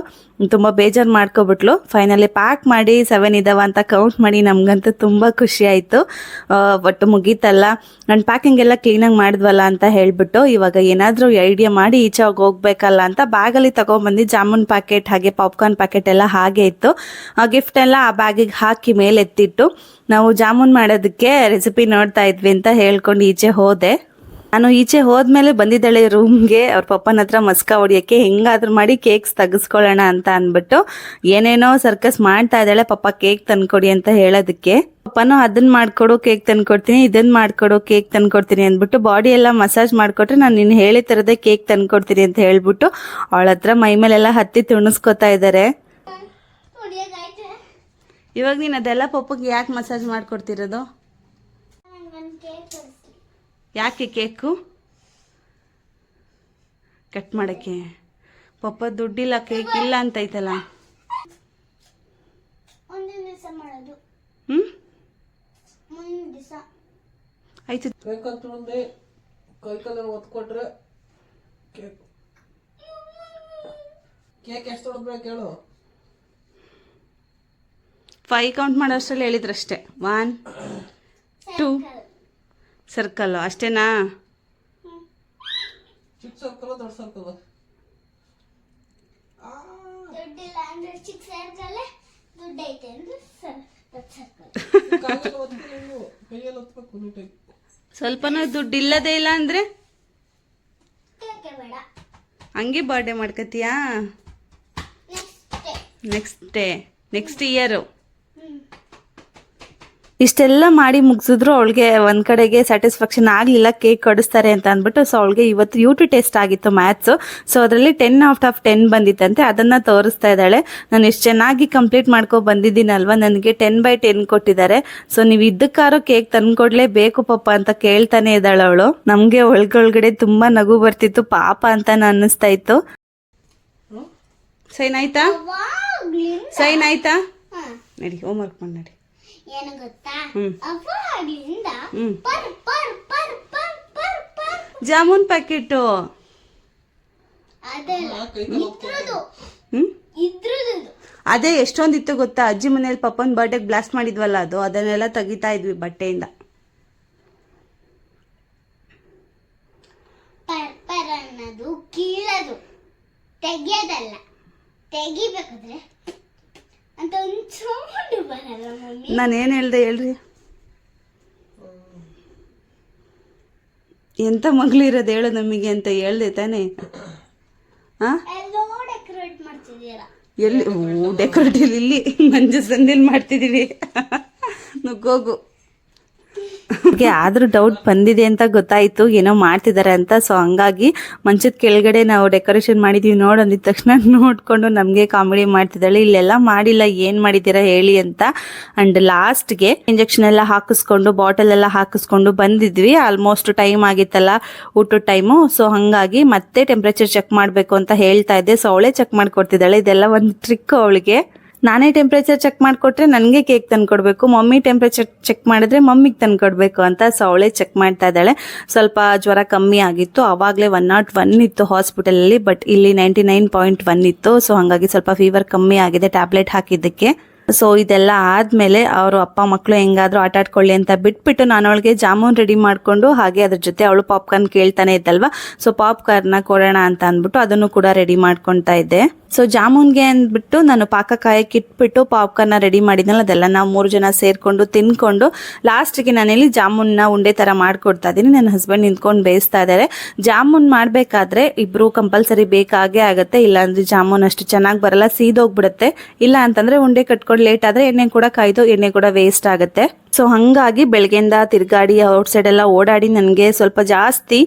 ತುಂಬ ಬೇಜಾರು ಮಾಡ್ಕೊಬಿಟ್ಲು. ಫೈನಲಿ ಪ್ಯಾಕ್ ಮಾಡಿ ಸೆವೆನ್ ಇದಾವ ಅಂತ ಕೌಂಟ್ ಮಾಡಿ ನಮ್ಗಂತೂ ತುಂಬ ಖುಷಿ ಆಯಿತು. ಒಟ್ಟು ಮುಗೀತಲ್ಲ. ನನ್ನ ಪ್ಯಾಕಿಂಗ್ ಎಲ್ಲ ಕ್ಲೀನಾಗಿ ಮಾಡಿದ್ವಲ್ಲ ಅಂತ ಹೇಳ್ಬಿಟ್ಟು. ಇವಾಗ ಏನಾದ್ರೂ ಐಡಿಯಾ ಮಾಡಿ ಈಚೆ ಹೋಗಿ ಹೋಗ್ಬೇಕಲ್ಲ ಅಂತ ಬ್ಯಾಗಲ್ಲಿ ತಗೊಂಬಂದು ಜಾಮೂನ್ ಪ್ಯಾಕೆಟ್ ಹಾಗೆ ಪಾಪ್ಕಾರ್ನ್ ಪ್ಯಾಕೆಟ್ ಎಲ್ಲ ಹಾಗೆ ಇತ್ತು. ಆ ಗಿಫ್ಟ್ ಎಲ್ಲ ಆ ಬ್ಯಾಗಿಗೆ ಹಾಕಿ ಮೇಲೆ ಎತ್ತಿಟ್ಟು ನಾವು ಜಾಮೂನ್ ಮಾಡೋದಕ್ಕೆ ರೆಸಿಪಿ ನೋಡ್ತಾ ಇದ್ವಿ ಅಂತ ಹೇಳ್ಕೊಂಡು ಈಚೆ ಹೋದೆ. ನಾನು ಈಚೆ ಹೋದ್ಮೇಲೆ ಬಂದಿದ್ದಾಳೆ ರೂಮ್ಗೆ ಅವ್ರ ಪಪ್ಪನ ಹತ್ರ ಮಸ್ಕ ಹೊಡಿಯೋಕ್ಕೆ, ಹೆಂಗಾದ್ರೂ ಮಾಡಿ ಕೇಕ್ಸ್ ತೆಗೆಸ್ಕೊಳ್ಳೋಣ ಅಂತ ಅಂದ್ಬಿಟ್ಟು ಏನೇನೋ ಸರ್ಕಸ್ ಮಾಡ್ತಾ ಇದ್ದಾಳೆ, ಪಪ್ಪ ಕೇಕ್ ತಂದ್ಕೊಡಿ ಅಂತ ಹೇಳೋದಕ್ಕೆ. ಪಪ್ಪನೂ ಅದನ್ನ ಮಾಡ್ಕೊಡು ಕೇಕ್ ತಂದ್ಕೊಡ್ತೀನಿ ಇದನ್ನ ಮಾಡ್ಕೊಡು ಕೇಕ್ ತಂದ್ಕೊಡ್ತೀನಿ ಅಂದ್ಬಿಟ್ಟು ಬಾಡಿ ಎಲ್ಲ ಮಸಾಜ್ ಮಾಡಿಕೊಟ್ರೆ ನಾನು ನೀನು ಹೇಳಿ ತರದೇ ಕೇಕ್ ತಂದ್ಕೊಡ್ತೀನಿ ಅಂತ ಹೇಳ್ಬಿಟ್ಟು ಅವಳ ಹತ್ರ ಮೈ ಮೇಲೆಲ್ಲ ಹತ್ತಿ ತುಣಿಸ್ಕೊತಾ ಇದ್ದಾರೆ. ಇವಾಗ ನೀನು ಅದೆಲ್ಲ ಪಪ್ಪಗೆ ಯಾಕೆ ಮಸಾಜ್ ಮಾಡ್ಕೊಡ್ತಿರೋದು? ಯಾಕೆ ಕೇಕು? ಕಟ್ ಮಾಡೋಕ್ಕೆ. ಪಪ್ಪ ದುಡ್ಡಿಲ್ಲ ಕೇಕ್ ಇಲ್ಲ ಅಂತೈತಲ್ಲ. ಐತಲ್ಲ ಹ್ಞೂ ಆಯ್ತು. ಬೇಕಂತ ಮುಂದೆ ಕೈ ಕಾಲ ಒತ್ತು ಕೇಕ್. ಕೇಕ್ ಎಷ್ಟು ಹೊಡೆದ್ಬೇಕು ಹೇಳು. ಫೈ ಕೌಂಟ್ ಮಾಡೋ ಅಷ್ಟರಲ್ಲಿ ಹೇಳಿದ್ರಷ್ಟೇ ಒನ್ ಟೂ ಸರ್ಕಲ್ಲು ಅಷ್ಟೇನಾ? ಸ್ವಲ್ಪನೂ ದುಡ್ಡು ಇಲ್ಲದೇ ಇಲ್ಲ ಅಂದರೆ? ಹಂಗೆ birthday ಮಾಡ್ಕೋತೀಯಾ next next day next year ಇಷ್ಟೆಲ್ಲ ಮಾಡಿ ಮುಗಿಸಿದ್ರು ಅವಳಿಗೆ ಒಂದ್ ಕಡೆಗೆ ಸ್ಯಾಟಿಸ್ಫ್ಯಾಕ್ಷನ್ ಆಗಲಿಲ್ಲ ಕೇಕ್ ಕಡಿಸ್ತಾರೆ ಅಂತ ಅಂದ್ಬಿಟ್ಟು ಸೊ ಅವಳಿಗೆ ಇವತ್ತು ಯು ಟು ಟೆಸ್ಟ್ ಆಗಿತ್ತು ಮ್ಯಾಥ್ಸ್ ಸೊ ಅದರಲ್ಲಿ ಟೆನ್ ಔಟ್ ಆಫ್ ಟೆನ್ ಬಂದಿತ್ತಂತೆ ಅದನ್ನ ತೋರಿಸ್ತಾ ಇದ್ದಾಳೆ. ನಾನು ಎಷ್ಟು ಚೆನ್ನಾಗಿ ಕಂಪ್ಲೀಟ್ ಮಾಡ್ಕೊ ಬಂದಿದ್ದೀನಲ್ವಾ ನನಗೆ ಟೆನ್ ಬೈ ಟೆನ್ ಕೊಟ್ಟಿದ್ದಾರೆ. ಸೊ ನೀವು ಇದಕ್ಕಾರೋ ಕೇಕ್ ತಂದ್ಕೊಡ್ಲೇಬೇಕು ಪಾಪ ಅಂತ ಕೇಳ್ತಾನೆ ಇದ್ದಾಳೆ ಅವಳು. ನಮಗೆ ಒಳಗೊಳಗಡೆ ತುಂಬಾ ನಗು ಬರ್ತಿತ್ತು ಪಾಪ ಅಂತ ಅನ್ನಿಸ್ತಾ ಇತ್ತು. ಸೈನ್ ಆಯ್ತಾ? ಸೈನ್ ಆಯ್ತಾ? ನಡಿ ಹೋಮ್ ವರ್ಕ್ ಮಾಡಿ ಏನು ಗೊತ್ತಾ? ಹ್ಮ್. ಅವಾಗ್ಲಿಂದ ಹ್ಮ್. ಪರ್ ಪರ್ ಪರ್ ಪರ್ ಪರ್ ಪರ್. ಜಾಮೂನ್ ಪ್ಯಾಕೆಟ್ ಅದೇ ಎಷ್ಟೊಂದಿತ್ತು ಗೊತ್ತಾ? ಅಜ್ಜಿ ಮನೇಲಿ ಪಪ್ಪನ ಬರ್ಡೇಗೆ ಬ್ಲಾಸ್ಟ್ ಮಾಡಿದ್ವಲ್ಲ ಅದು? ಅದನ್ನೆಲ್ಲ ತೆಗಿತಾ ಇದ್ವಿ ಬಟ್ಟೆಯಿಂದ. ಪರ್ ಪರ್ ಅನ್ನೋದು ಕೀಳೋದು. ತೆಗಿಯೋದಲ್ಲ. ತೆಗಿಬೇಕಾದ್ರೆ ಅಂತ ಒಂದು ಸೌಂಡ್ ಬರಲ್ಲ ಮಮ್ಮಿ. ನಾನು ಏನು ಹೇಳ್ದೆ ಹೇಳ್ರಿ? ಎಂತ ಮಗಳಿರೋದು ಹೇಳು ನಮಗೆ ಅಂತ ಹೇಳ್ದೆ ತಾನೆ. ಎಲ್ಲೋ ಡೆಕೋರೇಟ್ ಮಾಡ್ತಿದ್ದೀರಾ? ಎಲ್ಲಿ ಓ ಡೆಕೋರೇಟಿವ್ ಇಲ್ಲಿ ಮಂಜು ಸಂದಿಲ್ ಮಾಡ್ತಿದೀವಿ. ನುಗ್ಗೋಗು. ಆದ್ರೂ ಡೌಟ್ ಬಂದಿದೆ ಅಂತ ಗೊತ್ತಾಯ್ತು, ಏನೋ ಮಾಡ್ತಿದ್ದಾರೆ ಅಂತ. ಸೊ ಹಂಗಾಗಿ ಮಂಚದ ಕೆಳಗಡೆ ನಾವು ಡೆಕೋರೇಷನ್ ಮಾಡಿದೀವಿ ನೋಡ್ ಅಂದಿದ ತಕ್ಷಣ ನೋಡ್ಕೊಂಡು ನಮಗೆ ಕಾಮಿಡಿ ಮಾಡ್ತಿದ್ದಾಳೆ. ಇಲ್ಲೆಲ್ಲ ಮಾಡಿಲ್ಲ, ಏನ್ ಮಾಡಿದ್ದೀರಾ ಹೇಳಿ ಅಂತ. ಅಂಡ್ ಲಾಸ್ಟ್ಗೆ ಇಂಜೆಕ್ಷನ್ ಎಲ್ಲ ಹಾಕಿಸ್ಕೊಂಡು ಬಾಟಲ್ ಎಲ್ಲ ಹಾಕಿಸ್ಕೊಂಡು ಬಂದಿದ್ವಿ. ಆಲ್ಮೋಸ್ಟ್ ಟೈಮ್ ಆಗಿತ್ತಲ್ಲ, ಊಟದ ಟೈಮು ಸೊ ಹಂಗಾಗಿ ಮತ್ತೆ ಟೆಂಪ್ರೇಚರ್ ಚೆಕ್ ಮಾಡಬೇಕು ಅಂತ ಹೇಳ್ತಾ ಇದ್ದೆ. ಸೊ ಅವಳೆ ಚೆಕ್ ಮಾಡ್ಕೊಡ್ತಿದ್ದಾಳೆ. ಇದೆಲ್ಲ ಒಂದು ಟ್ರಿಕ್ ಅವಳಿಗೆ. ನಾನೇ ಟೆಂಪ್ರೇಚರ್ ಚೆಕ್ ಮಾಡಿಕೊಟ್ರೆ ನನಗೆ ಕೇಕ್ ತಂದ್ಕೊಡ್ಬೇಕು, ಮಮ್ಮಿ ಟೆಂಪ್ರೇಚರ್ ಚೆಕ್ ಮಾಡಿದ್ರೆ ಮಮ್ಮಿಗೆ ತಂದ್ಕೊಡ್ಬೇಕು ಅಂತ ಸೊ ಅವಳೇ ಚೆಕ್ ಮಾಡ್ತಾ ಇದ್ದಾಳೆ. ಸ್ವಲ್ಪ ಜ್ವರ ಕಮ್ಮಿ ಆಗಿತ್ತು ಆವಾಗಲೇ ಒನ್ ನಾಟ್ ಒನ್ ಇತ್ತು ಹಾಸ್ಪಿಟಲಲ್ಲಿ ಬಟ್ ಇಲ್ಲಿ ನೈಂಟಿ ನೈನ್ ಪಾಯಿಂಟ್ ಒನ್ ಇತ್ತು ಸೊ ಹಾಗಾಗಿ ಸ್ವಲ್ಪ ಫೀವರ್ ಕಮ್ಮಿ ಆಗಿದೆ ಟ್ಯಾಬ್ಲೆಟ್ ಹಾಕಿದ್ದಕ್ಕೆ. ಸೊ ಇದೆಲ್ಲ ಆದಮೇಲೆ ಅವರು ಅಪ್ಪ ಮಕ್ಕಳು ಹೆಂಗಾದರೂ ಆಟ ಆಡ್ಕೊಳ್ಳಿ ಅಂತ ಬಿಟ್ಬಿಟ್ಟು ನಾನು ಅವಳಿಗೆ ಜಾಮೂನ್ ರೆಡಿ ಮಾಡಿಕೊಂಡು, ಹಾಗೆ ಅದ್ರ ಜೊತೆ ಅವಳು ಪಾಪ್ಕಾರ್ನ್ ಕೇಳ್ತಾನೆ ಇದ್ದಲ್ವಾ ಸೊ ಪಾಪ್ಕಾರ್ನ ಕೊಡೋಣ ಅಂತ ಅಂದ್ಬಿಟ್ಟು ಅದನ್ನು ಕೂಡ ರೆಡಿ ಮಾಡ್ಕೊತಾ ಇದ್ದೆ. ಸೊ ಜಾಮೂನ್ಗೆ ಅಂದ್ಬಿಟ್ಟು ನಾನು ಪಾಕ ಕಾಯಕ್ಕೆ ಇಟ್ಬಿಟ್ಟು ಪಾಪ್ಕಾರ್ನ ರೆಡಿ ಮಾಡಿದ್ನಲ್ಲ, ಅದೆಲ್ಲ ನಾವು ಮೂರು ಜನ ಸೇರಿಕೊಂಡು ತಿನ್ಕೊಂಡು ಲಾಸ್ಟ್ಗೆ ನಾನಿಲ್ಲಿ ಜಾಮೂನ್ನ ಉಂಡೆ ಥರ ಮಾಡಿಕೊಡ್ತಾ ಇದ್ದೀನಿ. ನನ್ನ ಹಸ್ಬೆಂಡ್ ನಿಂತ್ಕೊಂಡು ಬೇಯಿಸ್ತಾ ಇದ್ದಾರೆ ಜಾಮೂನ್ ಮಾಡಬೇಕಾದ್ರೆ ಇಬ್ಬರು ಕಂಪಲ್ಸರಿ ಬೇಕಾಗೇ ಆಗುತ್ತೆ. ಇಲ್ಲಾಂದರೆ ಜಾಮೂನ್ ಅಷ್ಟು ಚೆನ್ನಾಗಿ ಬರಲ್ಲ, ಸೀದೋಗ್ಬಿಡುತ್ತೆ. ಇಲ್ಲ ಅಂತಂದರೆ ಉಂಡೆ ಕಟ್ಕೊಂಡು ಲೇಟ್ ಆದರೆ ಎಣ್ಣೆ ಕೂಡ ಕಾಯ್ದು, ಎಣ್ಣೆ ಕೂಡ ವೇಸ್ಟ್ ಆಗುತ್ತೆ. ಸೊ ಹಂಗಾಗಿ ಬೆಳಗ್ಗೆಯಿಂದ ತಿರ್ಗಾಡಿ ಔಟ್ ಸೈಡ್ ಎಲ್ಲ ಓಡಾಡಿ ನನಗೆ ಸ್ವಲ್ಪ ಜಾಸ್ತಿ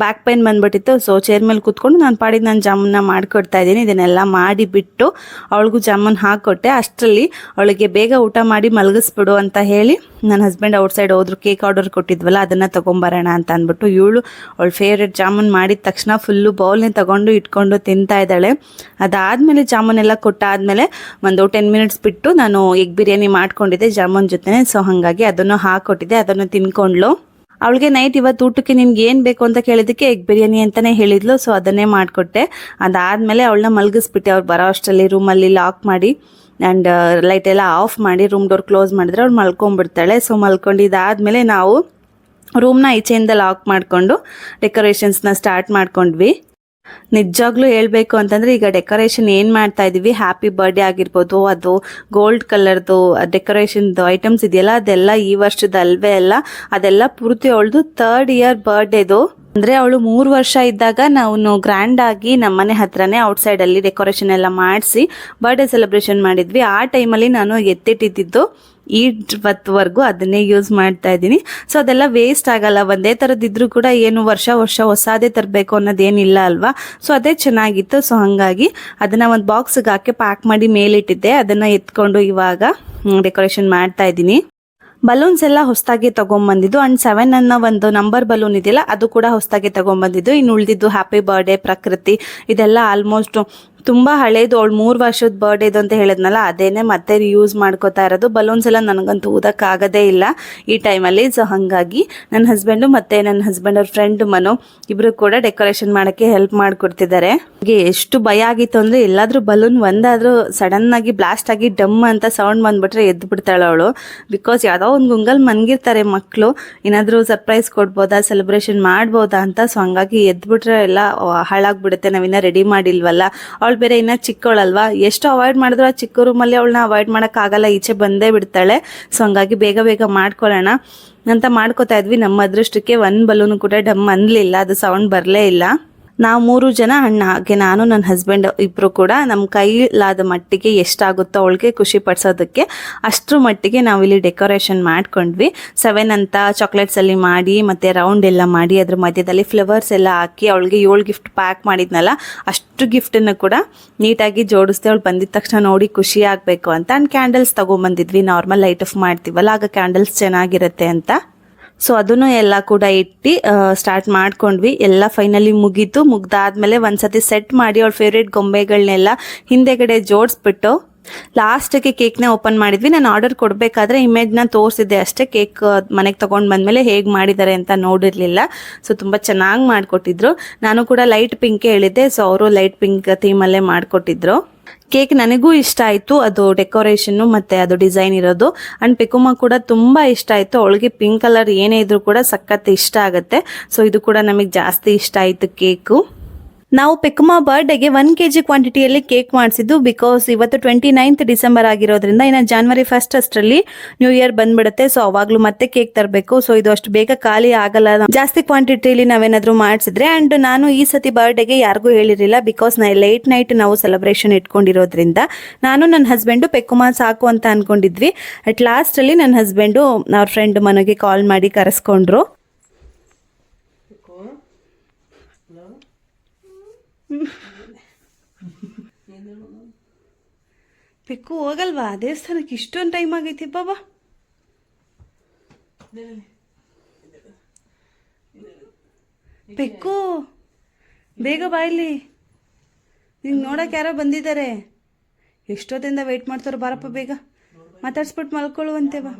ಬ್ಯಾಕ್ ಪೈನ್ ಬಂದ್ಬಿಟ್ಟಿತ್ತು. ಸೊ ಚೇರ್ ಮೇಲೆ ಕೂತ್ಕೊಂಡು ನಾನು ಪಾಡಿಗೆ ನಾನು ಜಾಮೂನ್ನ ಮಾಡಿಕೊಡ್ತಾ ಇದ್ದೀನಿ. ಇದನ್ನೆಲ್ಲ ಮಾಡಿಬಿಟ್ಟು ಅವಳಿಗೂ ಜಾಮೂನ್ ಹಾಕ್ಕೊಟ್ಟೆ ಅಷ್ಟರಲ್ಲಿ ಅವಳಿಗೆ ಬೇಗ ಊಟ ಮಾಡಿ ಮಲಗಿಸ್ಬಿಡು ಅಂತ ಹೇಳಿ ನನ್ನ ಹಸ್ಬೆಂಡ್ ಔಟ್ ಸೈಡ್ ಹೋದ್ರು. ಕೇಕ್ ಆರ್ಡರ್ ಕೊಟ್ಟಿದ್ವಲ್ಲ, ಅದನ್ನು ತೊಗೊಂಬರೋಣ ಅಂತ ಅಂದ್ಬಿಟ್ಟು ಇವಳು ಅವಳ ಫೇವ್ರೆಟ್ ಜಾಮೂನ್ ಮಾಡಿದ ತಕ್ಷಣ ಫುಲ್ಲು ಬೌಲ್ನೇ ತಗೊಂಡು ಇಟ್ಕೊಂಡು ತಿಂತಾ ಇದ್ದಾಳೆ. ಅದಾದಮೇಲೆ ಜಾಮೂನ್ ಎಲ್ಲ ಕೊಟ್ಟಾದ್ಮೇಲೆ ಒಂದು ಟೆನ್ ಮಿನಿಟ್ಸ್ ಬಿಟ್ಟು ನಾನು ಎಗ್ ಬಿರಿಯಾನಿ ಮಾಡಿಕೊಂಡಿದ್ದೆ ಜಾಮೂನ್ ಜೊತೆ ಸೊ ಹಾಗಾಗಿ ಅದನ್ನು ಹಾಕೊಟ್ಟಿದ್ದೆ, ಅದನ್ನು ತಿನ್ಕೊಂಡ್ಲು ಅವಳಿಗೆ ನೈಟ್ ಇವತ್ತು ಊಟಕ್ಕೆ ನಿಮ್ಗೆ ಏನು ಬೇಕು ಅಂತ ಕೇಳಿದ್ದಕ್ಕೆ ಎಗ್ ಬಿರಿಯಾನಿ ಅಂತಲೇ ಹೇಳಿದ್ಲು ಸೊ ಅದನ್ನೇ ಮಾಡಿಕೊಟ್ಟೆ. ಅದಾದಮೇಲೆ ಅವಳನ್ನ ಮಲಗಿಸ್ಬಿಟ್ಟೆ, ಅವ್ರು ಬರೋ ಅಷ್ಟರಲ್ಲಿ ರೂಮಲ್ಲಿ ಲಾಕ್ ಮಾಡಿ ಆ್ಯಂಡ್ ಲೈಟ್ ಎಲ್ಲ ಆಫ್ ಮಾಡಿ ರೂಮ್ ಡೋರ್ ಕ್ಲೋಸ್ ಮಾಡಿದ್ರೆ ಅವ್ಳು ಮಲ್ಕೊಂಡ್ಬಿಡ್ತಾಳೆ. ಸೊ ಮಲ್ಕೊಂಡಿದ್ದಾದ್ಮೇಲೆ ನಾವು ರೂಮ್ನ ಈಚೆಯಿಂದ ಲಾಕ್ ಮಾಡಿಕೊಂಡು ಡೆಕೋರೇಷನ್ಸ್ನ ಸ್ಟಾರ್ಟ್ ಮಾಡ್ಕೊಂಡ್ವಿ. ನಿಜವಾಗ್ಲೂ ಹೇಳ್ಬೇಕು ಅಂತಂದ್ರೆ ಈಗ ಡೆಕೋರೇಷನ್ ಏನ್ ಮಾಡ್ತಾ ಇದೀವಿ? ಹ್ಯಾಪಿ ಬರ್ಡೇ ಆಗಿರ್ಬೋದು, ಅದು ಗೋಲ್ಡ್ ಕಲರ್ದು ಡೆಕೋರೇಷನ್ ಐಟಮ್ಸ್ ಇದೆಯಲ್ಲ, ಅದೆಲ್ಲ ಈ ವರ್ಷದ ಅಲ್ವೇ ಅಲ್ಲ, ಅದೆಲ್ಲ ಪೂರ್ತಿ ಅವಳದು ಥರ್ಡ್ ಇಯರ್ ಬರ್ಡೇದು ಅಂದ್ರೆ ಅವಳು ಮೂರು ವರ್ಷ ಇದ್ದಾಗ ನಾವು ಗ್ರ್ಯಾಂಡ್ ಆಗಿ ನಮ್ಮನೆ ಹತ್ರನೇ ಔಟ್ಸೈಡ್ ಅಲ್ಲಿ ಡೆಕೋರೇಷನ್ ಎಲ್ಲ ಮಾಡಿಸಿ ಬರ್ಡೇ ಸೆಲೆಬ್ರೇಷನ್ ಮಾಡಿದ್ವಿ. ಆ ಟೈಮಲ್ಲಿ ನಾನು ಎತ್ತಿಟ್ಟಿದ್ದು ಇವತ್ತುವರೆಗೂ ಅದನ್ನೇ ಯೂಸ್ ಮಾಡ್ತಾ ಇದ್ದೀನಿ. ಸೊ ಅದೆಲ್ಲ ವೇಸ್ಟ್ ಆಗಲ್ಲ. ಒಂದೇ ಥರದ್ದಿದ್ರು ಕೂಡ ಏನು ವರ್ಷ ವರ್ಷ ಹೊಸದೇ ತರಬೇಕು ಅನ್ನೋದೇನಿಲ್ಲ ಅಲ್ವಾ? ಸೊ ಅದೇ ಚೆನ್ನಾಗಿತ್ತು. ಸೊ ಹಾಗಾಗಿ ಅದನ್ನ ಒಂದು ಬಾಕ್ಸ್ಗೆ ಹಾಕಿ ಪ್ಯಾಕ್ ಮಾಡಿ ಮೇಲಿಟ್ಟಿದ್ದೆ. ಅದನ್ನ ಎತ್ಕೊಂಡು ಇವಾಗ ಡೆಕೋರೇಷನ್ ಮಾಡ್ತಾ ಇದ್ದೀನಿ. ಬಲೂನ್ಸ್ ಎಲ್ಲ ಹೊಸದಾಗಿ ತಗೊಂಬಂದಿದ್ದು ಅಂಡ್ ಸೆವೆನ್ ಅನ್ನೋ ಒಂದು ನಂಬರ್ ಬಲೂನ್ ಇದೆಯಲ್ಲ, ಅದು ಕೂಡ ಹೊಸದಾಗಿ ತಗೊಂಬಂದಿದ್ದು. ಇನ್ನು ಉಳಿದಿದ್ದು ಹ್ಯಾಪಿ ಬರ್ಡೇ ಪ್ರಕೃತಿ ಇದೆಲ್ಲ ಆಲ್ಮೋಸ್ಟ್ ತುಂಬಾ ಹಳೇದು, ಅವಳು ಮೂರು ವರ್ಷದ ಬರ್ಡೇದು ಅಂತ ಹೇಳಿದ್ನಲ್ಲ, ಅದೇನೆ ಮತ್ತೆ ಯೂಸ್ ಮಾಡ್ಕೋತಾ ಇರೋದು. ಬಲೂನ್ಸ್ ಎಲ್ಲ ನನಗಂತೂ ಊದಕ್ಕಾಗದೇ ಇಲ್ಲ ಈ ಟೈಮಲ್ಲಿ ಸೊ ಹಾಗಾಗಿ ನನ್ನ ಹಸ್ಬೆಂಡು ಮತ್ತೆ ನನ್ನ ಹಸ್ಬೆಂಡ್ ಅವ್ರ ಫ್ರೆಂಡ್ ಮನು ಇಬ್ಬರು ಕೂಡ ಡೆಕೋರೇಷನ್ ಮಾಡೋಕ್ಕೆ ಹೆಲ್ಪ್ ಮಾಡಿಕೊಡ್ತಿದ್ದಾರೆ. ಹಾಗೆ ಎಷ್ಟು ಭಯ ಆಗಿತ್ತು ಅಂದ್ರೆ ಎಲ್ಲಾದ್ರೂ ಬಲೂನ್ ಒಂದಾದರೂ ಸಡನ್ ಆಗಿ ಬ್ಲಾಸ್ಟ್ ಆಗಿ ಡಮ್ ಅಂತ ಸೌಂಡ್ ಬಂದುಬಿಟ್ರೆ ಎದ್ದು ಬಿಡ್ತಾಳೆ ಅವಳು. ಬಿಕಾಸ್ ಯಾವುದೋ ಒಂದು ಗುಂಗಲ್ ಮನ್ಗಿರ್ತಾರೆ ಮಕ್ಕಳು ಏನಾದರೂ ಸರ್ಪ್ರೈಸ್ ಕೊಡ್ಬೋದಾ ಸೆಲೆಬ್ರೇಷನ್ ಮಾಡ್ಬೋದಾ ಅಂತ. ಸೊ ಹಂಗಾಗಿ ಎದ್ಬಿಟ್ರೆ ಎಲ್ಲ ಹಾಳಾಗ್ಬಿಡುತ್ತೆ. ನಾವಿನ್ನ ರೆಡಿ ಮಾಡಿಲ್ವಲ್ಲ. ಅವಳು ಬೇರೆ ಇನ್ನ ಚಿಕ್ಕವಳಲ್ವಾ? ಎಷ್ಟು ಅವಾಯ್ಡ್ ಮಾಡಿದ್ರು ಆ ಚಿಕ್ಕ ರೂಮಲ್ಲಿ ಅವಳನ್ನ ಅವಾಯ್ಡ್ ಮಾಡೋಕ್ಕಾಗಲ್ಲ ಈಚೆ ಬಂದೇ ಬಿಡ್ತಾಳೆ. ಸೊ ಹಂಗಾಗಿ ಬೇಗ ಬೇಗ ಮಾಡ್ಕೊಳ್ಳೋಣ. ಅಂತ ಮಾಡ್ಕೋತಾ ಇದ್ವಿ. ನಮ್ಮ ಅದೃಷ್ಟಕ್ಕೆ ಒಂದು ಬಲೂನು ಕೂಡ ಡಮ್ ಅನ್ಲಿಲ್ಲ. ಅದು ಸೌಂಡ್ ಬರಲೇ ಇಲ್ಲ. ನಾವು ಮೂರು ಜನ ಅಣ್ಣ, ಹಾಗೆ ನಾನು ನನ್ನ ಹಸ್ಬೆಂಡ್ ಇಬ್ಬರು ಕೂಡ ನಮ್ಮ ಕೈಲಾದ ಮಟ್ಟಿಗೆ ಎಷ್ಟಾಗುತ್ತೋ ಅವಳಿಗೆ ಖುಷಿ ಪಡಿಸೋದಕ್ಕೆ ಅಷ್ಟರ ಮಟ್ಟಿಗೆ ನಾವಿಲ್ಲಿ ಡೆಕೋರೇಷನ್ ಮಾಡ್ಕೊಂಡ್ವಿ. ಸೆವೆನ್ ಅಂತ ಚಾಕ್ಲೇಟ್ಸಲ್ಲಿ ಮಾಡಿ, ಮತ್ತು ರೌಂಡ್ ಎಲ್ಲ ಮಾಡಿ, ಅದ್ರ ಮಧ್ಯದಲ್ಲಿ ಫ್ಲವರ್ಸ್ ಎಲ್ಲ ಹಾಕಿ ಅವಳಿಗೆ ಏಳು ಗಿಫ್ಟ್ ಪ್ಯಾಕ್ ಮಾಡಿದ್ನಲ್ಲ ಅಷ್ಟು ಗಿಫ್ಟನ್ನು ಕೂಡ ನೀಟಾಗಿ ಜೋಡಿಸ್ದೆ ಅವಳು ಬಂದಿದ ತಕ್ಷಣ ನೋಡಿ ಖುಷಿ ಆಗಬೇಕು ಅಂತ. ಆ್ಯಂಡ್ ಕ್ಯಾಂಡಲ್ಸ್ ತೊಗೊಂಬಂದಿದ್ವಿ ನಾರ್ಮಲ್ ಲೈಟ್ ಆಫ್ ಮಾಡ್ತೀವಲ್ಲ, ಆಗ ಕ್ಯಾಂಡಲ್ಸ್ ಚೆನ್ನಾಗಿರುತ್ತೆ ಅಂತ. ಸೊ ಅದನ್ನು ಎಲ್ಲ ಕೂಡ ಇಟ್ಟು ಸ್ಟಾರ್ಟ್ ಮಾಡ್ಕೊಂಡ್ವಿ. ಎಲ್ಲ ಫೈನಲಿ ಮುಗೀತು. ಮುಗ್ದಾದ್ಮೇಲೆ ಒಂದ್ಸತಿ ಸೆಟ್ ಮಾಡಿ ಅವ್ಳ ಫೇವ್ರೇಟ್ ಗೊಂಬೆಗಳನ್ನೆಲ್ಲ ಹಿಂದೆಗಡೆ ಜೋಡಿಸ್ಬಿಟ್ಟು ಲಾಸ್ಟಿಗೆ ಕೇಕ್ನ ಓಪನ್ ಮಾಡಿದ್ವಿ. ನಾನು ಆರ್ಡರ್ ಕೊಡಬೇಕಾದ್ರೆ ಇಮೇಜ್ನ ತೋರಿಸಿದ್ದೆ ಅಷ್ಟೇ. ಕೇಕ್ ಮನೆಗೆ ತೊಗೊಂಡು ಬಂದಮೇಲೆ ಹೇಗೆ ಮಾಡಿದ್ದಾರೆ ಅಂತ ನೋಡಿರಲಿಲ್ಲ. ಸೊ ತುಂಬ ಚೆನ್ನಾಗಿ ಮಾಡಿಕೊಟ್ಟಿದ್ರು. ನಾನು ಕೂಡ ಲೈಟ್ ಪಿಂಕೇ ಹೇಳಿದ್ದೆ. ಸೊ ಅವರು ಲೈಟ್ ಪಿಂಕ್ ಥೀಮಲ್ಲೇ ಮಾಡಿಕೊಟ್ಟಿದ್ರು. ಕೇಕ್ ನನಗೂ ಇಷ್ಟ ಆಯಿತು. ಅದು ಡೆಕೋರೇಷನ್, ಮತ್ತೆ ಅದು ಡಿಸೈನ್ ಇರೋದು. ಆ್ಯಂಡ್ ಪಿಕುಮ ಕೂಡ ತುಂಬ ಇಷ್ಟ ಆಯಿತು. ಅವಳಿಗೆ ಪಿಂಕ್ ಕಲರ್ ಏನೇ ಇದ್ರೂ ಕೂಡ ಸಖತ್ ಇಷ್ಟ ಆಗುತ್ತೆ. ಸೊ ಇದು ಕೂಡ ನಮಗೆ ಜಾಸ್ತಿ ಇಷ್ಟ ಆಯಿತು ಕೇಕು. ನಾವು ಪೆಕುಮಾ ಬರ್ಡೇಗೆ ಒನ್ ಕೆ ಜಿ ಕ್ವಾಂಟಿಟಿಯಲ್ಲಿ ಕೇಕ್ ಮಾಡಿಸಿದ್ದು ಬಿಕಾಸ್ ಇವತ್ತು ಟ್ವೆಂಟಿ ನೈನ್ತ್ ಡಿಸೆಂಬರ್ ಆಗಿರೋದ್ರಿಂದ ಇನ್ನು ಜಾನ್ವರಿ ಫಸ್ಟ್ ಅಷ್ಟರಲ್ಲಿ ನ್ಯೂ ಇಯರ್ ಬಂದ್ಬಿಡುತ್ತೆ. ಸೊ ಅವಾಗಲೂ ಮತ್ತೆ ಕೇಕ್ ತರಬೇಕು. ಸೊ ಇದು ಅಷ್ಟು ಬೇಗ ಖಾಲಿ ಆಗಲ್ಲ. ಜಾಸ್ತಿ ಕ್ವಾಂಟಿಟಿಯಲ್ಲಿ ನಾವೇನಾದ್ರೂ ಮಾಡಿಸಿದ್ರೆ ಅಂಡ್ ನಾನು ಈ ಸತಿ ಬರ್ಡೇಗೆ ಯಾರಿಗೂ ಹೇಳಿರಲಿಲ್ಲ ಬಿಕಾಸ್ ನಾ ಲೇಟ್ ನೈಟ್ ನಾವು ಸೆಲೆಬ್ರೇಷನ್ ಇಟ್ಕೊಂಡಿರೋದ್ರಿಂದ ನಾನು ನನ್ನ ಹಸ್ಬೆಂಡು ಪೆಕ್ಕುಮಾ ಸಾಕು ಅಂತ ಅನ್ಕೊಂಡಿದ್ವಿ. ಅಟ್ ಲಾಸ್ಟಲ್ಲಿ ನನ್ನ ಹಸ್ಬೆಂಡು ಅವ್ರ ಫ್ರೆಂಡ್ ಮನೆಗೆ ಕಾಲ್ ಮಾಡಿ ಕರೆಸ್ಕೊಂಡ್ರು. ಪಿಕ್ಕು ಹೋಗಲ್ವಾ? ದೇವಸ್ಥಾನಕ್ಕೆ ಇಷ್ಟೊಂದು ಟೈಮ್ ಆಗೈತಿ ಬಾಬಾ ಪೆಕ್ಕು ಬೇಗ ಬಾಯ್ಲಿ ನಿಂಗೆ ನೋಡಕ್ಕೆ ಯಾರೋ ಬಂದಿದ್ದಾರೆ. ಎಷ್ಟೊತ್ತಿಂದ ವೆಯ್ಟ್ ಮಾಡ್ತಾರೋ ಬಾರಪ್ಪ, ಬೇಗ. ಮಾತಾಡ್ಸ್ಬಿಟ್ಟು ಮಲ್ಕೊಳ್ಳುವಂತೆ, ಬಾ.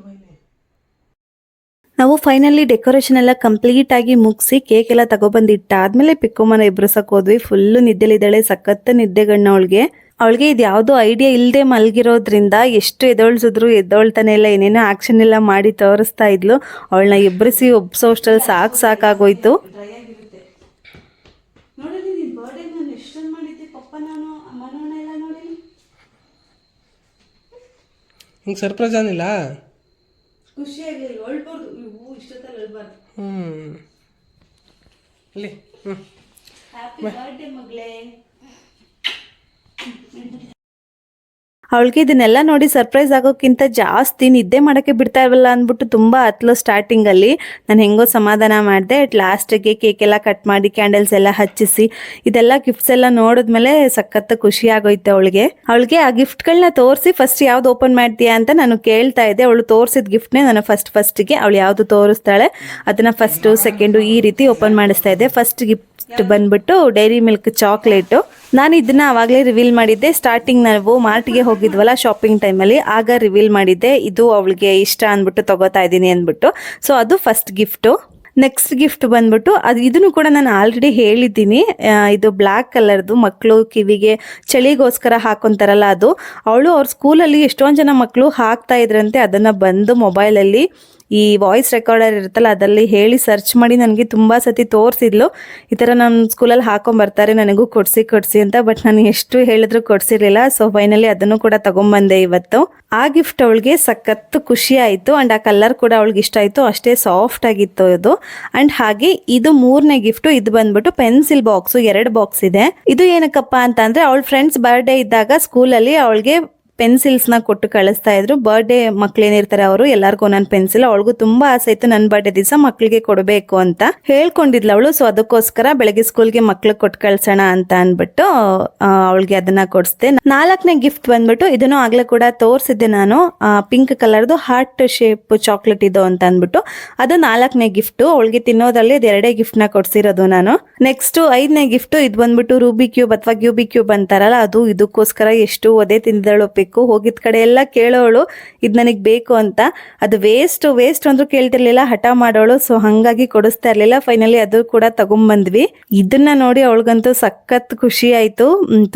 ನಾವು ಫೈನಲಿ ಡೆಕೋರೇಷನ್ ಎಲ್ಲ ಕಂಪ್ಲೀಟ್ ಆಗಿ ಮುಗಿಸಿ ಕೇಕ್ ಎಲ್ಲ ತಗೊಬಂದಿಟ್ಟಾದ್ಮೇಲೆ ಪಿಕ್ಕಮ್ಮನ ಎಬ್ರಸಕ್ ಹೋದ್ವಿ. ಫುಲ್ಲು ನಿದ್ದೆಲಿದ್ದಾಳೆ ಸಖತ್ತ ನಿದ್ದೆಗಣ್ಣ ಅವಳಿಗೆ. ಅವಳಿಗೆ ಇದು ಯಾವುದೋ ಐಡಿಯಾ ಇಲ್ಲದೆ ಮಲಗಿರೋದ್ರಿಂದ ಎಷ್ಟು ಎದೊಳ್ಸಿದ್ರು ಎದ್ದೊಳ್ತಾನೆ ಎಲ್ಲ ಏನೇನೋ ಆಕ್ಷನ್ ಎಲ್ಲ ಮಾಡಿ ತೋರಿಸ್ತಾ ಇದ್ಲು. ಅವಳನ್ನ ಎಬ್ರಿಸಿ ಒಬ್ಸೋಷ್ಟಲ್ಲಿ ಸಾಕು ಸಾಕಾಗೋಯ್ತು. ಹಿಂಗೆ ಸರ್ಪ್ರೈಸ್ ಏನಿಲ್ಲ? ಖುಷಿ ಹೊಳ್ಬಾರ್ದು. ಒಳ್ಬಾರ್ದು ಇವು ಇಷ್ಟೊತ್ತಲ್ಲಿ ಹೇಳ್ಬಾರ್ದು. ಹ್ಮ್. ಇಲ್ಲಿ ಹ್ಞೂ ಹ್ಯಾಪಿ ಬರ್ಡೇ ಮಗಳೇ. ಅವಳಿಗೆ ಇದನ್ನೆಲ್ಲ ನೋಡಿ ಸರ್ಪ್ರೈಸ್ ಆಗೋಕ್ಕಿಂತ ಜಾಸ್ತಿ ನಿದ್ದೆ ಮಾಡೋಕ್ಕೆ ಬಿಡ್ತಾ ಇರಲ್ಲ ಅಂದ್ಬಿಟ್ಟು ತುಂಬ ಹತ್ಲು ಸ್ಟಾರ್ಟಿಂಗಲ್ಲಿ ನಾನು ಹೆಂಗೋ ಸಮಾಧಾನ ಮಾಡಿದೆ. ಅಟ್ ಲಾಸ್ಟಿಗೆ ಕೇಕ್ ಎಲ್ಲ ಕಟ್ ಮಾಡಿ ಕ್ಯಾಂಡಲ್ಸ್ ಎಲ್ಲ ಹಚ್ಚಿಸಿ, ಇದೆಲ್ಲ ಗಿಫ್ಟ್ಸ್ ಎಲ್ಲ ನೋಡಿದ್ಮೇಲೆ ಸಖತ್ ಖುಷಿ ಆಗೋಯ್ತು ಅವಳಿಗೆ. ಅವಳಿಗೆ ಆ ಗಿಫ್ಟ್ಗಳನ್ನ ತೋರಿಸಿ ಫಸ್ಟ್ ಯಾವ್ದು ಓಪನ್ ಮಾಡ್ತೀಯಾ ಅಂತ ನಾನು ಕೇಳ್ತಾ ಇದ್ದೆ. ಅವಳು ತೋರಿಸಿದ ಗಿಫ್ಟ್ನೇ ನಾನು ಫಸ್ಟ್ ಫಸ್ಟಿಗೆ ಅವಳು ಯಾವುದು ತೋರಿಸ್ತಾಳೆ, ಅದನ್ನ ಫಸ್ಟು ಸೆಕೆಂಡು ಈ ರೀತಿ ಓಪನ್ ಮಾಡಿಸ್ತಾ ಇದ್ದೆ. ಫಸ್ಟ್ ಗಿಫ್ಟ್ ಬಂದ್ಬಿಟ್ಟು ಡೈರಿ ಮಿಲ್ಕ್ ಚಾಕ್ಲೇಟು ನಾನು ಇದನ್ನ ಆವಾಗಲೇ ರಿವೀಲ್ ಮಾಡಿದ್ದೆ. ಸ್ಟಾರ್ಟಿಂಗ್ ನಾವು ಮಾರ್ಟ್ಗೆ ಹೋಗಿದ್ವಲ್ಲ ಶಾಪಿಂಗ್ ಟೈಮಲ್ಲಿ ಆಗ ರಿವೀಲ್ ಮಾಡಿದ್ದೆ. ಇದು ಅವಳಿಗೆ ಇಷ್ಟ ಅಂದ್ಬಿಟ್ಟು ತಗೋತಾ ಇದ್ದೀನಿ ಅಂದ್ಬಿಟ್ಟು. ಸೊ ಅದು ಫಸ್ಟ್ ಗಿಫ್ಟು ನೆಕ್ಸ್ಟ್ ಗಿಫ್ಟ್ ಬಂದ್ಬಿಟ್ಟು ಅದು ಇದನ್ನು ಕೂಡ ನಾನು ಆಲ್ರೆಡಿ ಹೇಳಿದ್ದೀನಿ. ಇದು ಬ್ಲ್ಯಾಕ್ ಕಲರ್ದು ಮಕ್ಕಳು ಕಿವಿಗೆ ಚಳಿಗೋಸ್ಕರ ಹಾಕೊಂತಾರಲ್ಲ ಅದು. ಅವಳು ಅವ್ರ ಸ್ಕೂಲಲ್ಲಿ ಎಷ್ಟೊಂದು ಜನ ಮಕ್ಕಳು ಹಾಕ್ತಾ ಇದ್ರಂತೆ ಅದನ್ನು ಬಂದು ಮೊಬೈಲಲ್ಲಿ ಈ ವಾಯ್ಸ್ ರೆಕಾರ್ಡರ್ ಇರುತ್ತಲ್ಲ, ಅದರಲ್ಲಿ ಹೇಳಿ ಸರ್ಚ್ ಮಾಡಿ ನನಗೆ ತುಂಬ ಸತಿ ತೋರಿಸಿದ್ಲು. ಈ ಥರ ನಮ್ಮ ಸ್ಕೂಲಲ್ಲಿ ಹಾಕೊಂಬರ್ತಾರೆ ನನಗೂ ಕೊಡಿಸಿ ಕೊಡಿಸಿ ಅಂತ ಬಟ್ ನಾನು ಎಷ್ಟು ಹೇಳಿದ್ರು ಕೊಡಿಸಿರ್ಲಿಲ್ಲ. ಸೊ ಫೈನಲಿ ಅದನ್ನು ಕೂಡ ತಗೊಂಬಂದೆ ಇವತ್ತು. ಆ ಗಿಫ್ಟ್ ಅವಳಿಗೆ ಸಖತ್ತು ಖುಷಿ ಆಯಿತು ಆ್ಯಂಡ್ ಆ ಕಲರ್ ಕೂಡ ಅವಳಿಗೆ ಇಷ್ಟ ಆಯಿತು. ಅಷ್ಟೇ ಸಾಫ್ಟ್ ಆಗಿತ್ತು ಇದು ಆ್ಯಂಡ್ ಹಾಗೆ ಇದು ಮೂರನೇ ಗಿಫ್ಟು ಇದು ಬಂದ್ಬಿಟ್ಟು ಪೆನ್ಸಿಲ್ ಬಾಕ್ಸು ಎರಡು ಬಾಕ್ಸ್ ಇದೆ. ಇದು ಏನಕ್ಕಪ್ಪ ಅಂತ ಅಂದರೆ ಅವಳ ಫ್ರೆಂಡ್ಸ್ ಬರ್ಡೇ ಇದ್ದಾಗ ಸ್ಕೂಲಲ್ಲಿ ಅವಳಿಗೆ ಪೆನ್ಸಿಲ್ಸ್ನ ಕೊಟ್ಟು ಕಳಿಸ್ತಾ ಇದ್ರು. ಬರ್ಡೇ ಮಕ್ಳೇನಿರ್ತಾರೆ ಅವರು, ಎಲ್ಲರಿಗೂ ಒಂದೊಂದು ಪೆನ್ಸಿಲ್ ಅವಳಿಗೂ ತುಂಬಾ ಆಸೆ ಇತ್ತು ನನ್ನ ಬರ್ಡೇ ದಿವಸ ಮಕ್ಳಿಗೆ ಕೊಡಬೇಕು ಅಂತ ಹೇಳ್ಕೊಂಡಿದ್ಲು ಅವಳು. ಸೊ ಅದಕ್ಕೋಸ್ಕರ ಬೆಳಗ್ಗೆ ಸ್ಕೂಲ್ಗೆ ಮಕ್ಳಿಗೆ ಕೊಟ್ಟು ಕಳ್ಸೋಣ ಅಂತ ಅಂದ್ಬಿಟ್ಟು ಅವಳಿಗೆ ಅದನ್ನ ಕೊಡಿಸ್ದೆ. ನಾಲ್ಕನೇ ಗಿಫ್ಟ್ ಬಂದ್ಬಿಟ್ಟು, ಇದನ್ನು ಆಗ್ಲೇ ಕೂಡ ತೋರಿಸಿದ್ದೆ ನಾನು. ಪಿಂಕ್ ಕಲರ್ದು ಹಾರ್ಟ್ ಶೇಪ್ ಚಾಕ್ಲೇಟ್ ಇದು ಅಂತ ಅಂದ್ಬಿಟ್ಟು. ಅದು ನಾಲ್ಕನೇ ಗಿಫ್ಟ್ ಅವಳಿಗೆ ತಿನ್ನೋದ್ರಲ್ಲಿ ಎರಡೇ ಗಿಫ್ಟ್ನ ಕೊಡ್ಸಿರೋದು ನಾನು. ನೆಕ್ಸ್ಟ್ ಐದನೇ ಗಿಫ್ಟ್ ಇದು ಬಂದ್ಬಿಟ್ಟು ರೂಬಿ ಕ್ಯೂಬ್ ಅಥವಾ ಕ್ಯೂಬಿ ಕ್ಯೂಬ್ ಅಂತಾರಲ್ಲ, ಅದು ಇದಕ್ಕೋಸ್ಕರ ಎಷ್ಟು ಒದೆ ತಿಂದಿದಳು ಬೇಕು ಹೋಗಿದ ಕಡೆ ಎಲ್ಲ ಕೇಳೋಳು, ಇದು ನನಗೆ ಬೇಕು ಅಂತ. ಅದು ವೇಸ್ಟ್ ವೇಸ್ಟ್ ಅಂದ್ರೂ ಕೇಳ್ತಿರ್ಲಿಲ್ಲ, ಹಠ ಮಾಡೋಳು ಸೊ ಹಂಗಾಗಿ ಕೊಡಿಸ್ತಾ ಇರ್ಲಿಲ್ಲ. ಫೈನಲಿ ಅದು ಕೂಡ ತಗೊಂಬಂದ್ವಿ. ಇದನ್ನ ನೋಡಿ ಅವಳಿಗಂತೂ ಸಖತ್ ಖುಷಿ ಆಯ್ತು.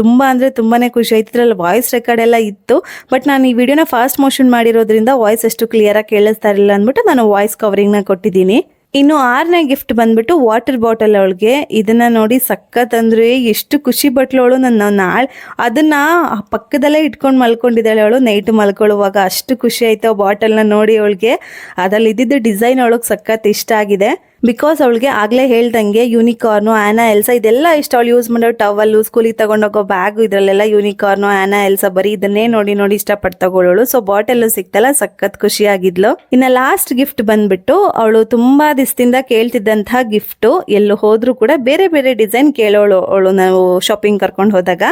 ತುಂಬಾ ಅಂದ್ರೆ ತುಂಬಾನೇ ಖುಷಿ ಆಯ್ತು. ಇದ್ರಲ್ಲಿ ವಾಯ್ಸ್ ರೆಕಾರ್ಡ್ ಎಲ್ಲ ಇತ್ತು. ಬಟ್ ನಾನು ಈ ವಿಡಿಯೋನ ಫಾಸ್ಟ್ ಮೋಷನ್ ಮಾಡಿರೋದ್ರಿಂದ ವಾಯ್ಸ್ ಅಷ್ಟು ಕ್ಲಿಯರ್ ಆಗಿ ಕೇಳಿಸ್ತಾ ಇರಲಿಲ್ಲ ಅಂದ್ಬಿಟ್ಟು ನಾನು ವಾಯ್ಸ್ ಕವರಿಂಗ್ನ ಕೊಟ್ಟಿದ್ದೀನಿ. ಇನ್ನು ಆರನೇ ಗಿಫ್ಟ್ ಬಂದ್ಬಿಟ್ಟು ವಾಟರ್ ಬಾಟಲ್ ಅವಳಿಗೆ. ಇದನ್ನ ನೋಡಿ ಸಖತ್ ಅಂದ್ರೆ ಎಷ್ಟು ಖುಷಿ ಪಟ್ಲು ಅವಳು ನನ್ನ ನಾಳೆ. ಅದನ್ನ ಪಕ್ಕದಲ್ಲೇ ಇಟ್ಕೊಂಡು ಮಲ್ಕೊಂಡಿದ್ದಾಳೆ ಅವಳು. ನೈಟ್ ಮಲ್ಕೊಳ್ಳುವಾಗ ಅಷ್ಟು ಖುಷಿ ಆಯ್ತು ಬಾಟಲ್ನ ನೋಡಿ ಅವಳಿಗೆ. ಅದರಲ್ಲಿ ಇದ್ದಿದ್ದು ಡಿಸೈನ್ ಅವಳಿಗೆ ಸಖತ್ ಇಷ್ಟ ಆಗಿದೆ. ಬಿಕಾಸ್ ಅವಳಿಗೆ ಆಗಲೇ ಹೇಳ್ದಂಗೆ ಯೂನಿಕಾರ್ನು ಆ್ಯನಾ ಎಲ್ಸ ಇದೆಲ್ಲ ಇಷ್ಟ. ಅವಳು ಯೂಸ್ ಮಾಡೋ ಟವಲ್ಲು ಸ್ಕೂಲಿಗೆ ತಗೊಂಡೋಗೋ ಬ್ಯಾಗು ಇದರಲ್ಲೆಲ್ಲ ಯೂನಿಕಾರ್ನು ಆ್ಯನಾ ಎಲ್ಸ ಬರೀ ಇದನ್ನೇ ನೋಡಿ ನೋಡಿ ಇಷ್ಟಪಟ್ಟು ತಗೊಳ್ಳೋಳು. ಸೊ ಬಾಟಲ್ಲು ಸಿಕ್ತಲ್ಲ, ಸಖತ್ ಖುಷಿಯಾಗಿದ್ಲು. ಇನ್ನು ಲಾಸ್ಟ್ ಗಿಫ್ಟ್ ಬಂದ್ಬಿಟ್ಟು ಅವಳು ತುಂಬಾ ದಿವಸದಿಂದ ಕೇಳ್ತಿದ್ದಂತಹ ಗಿಫ್ಟು ಎಲ್ಲೂ ಹೋದ್ರೂ ಕೂಡ ಬೇರೆ ಬೇರೆ ಡಿಸೈನ್ ಕೇಳೋಳು ಅವಳು ನಾವು ಶಾಪಿಂಗ್ ಕರ್ಕೊಂಡು ಹೋದಾಗ.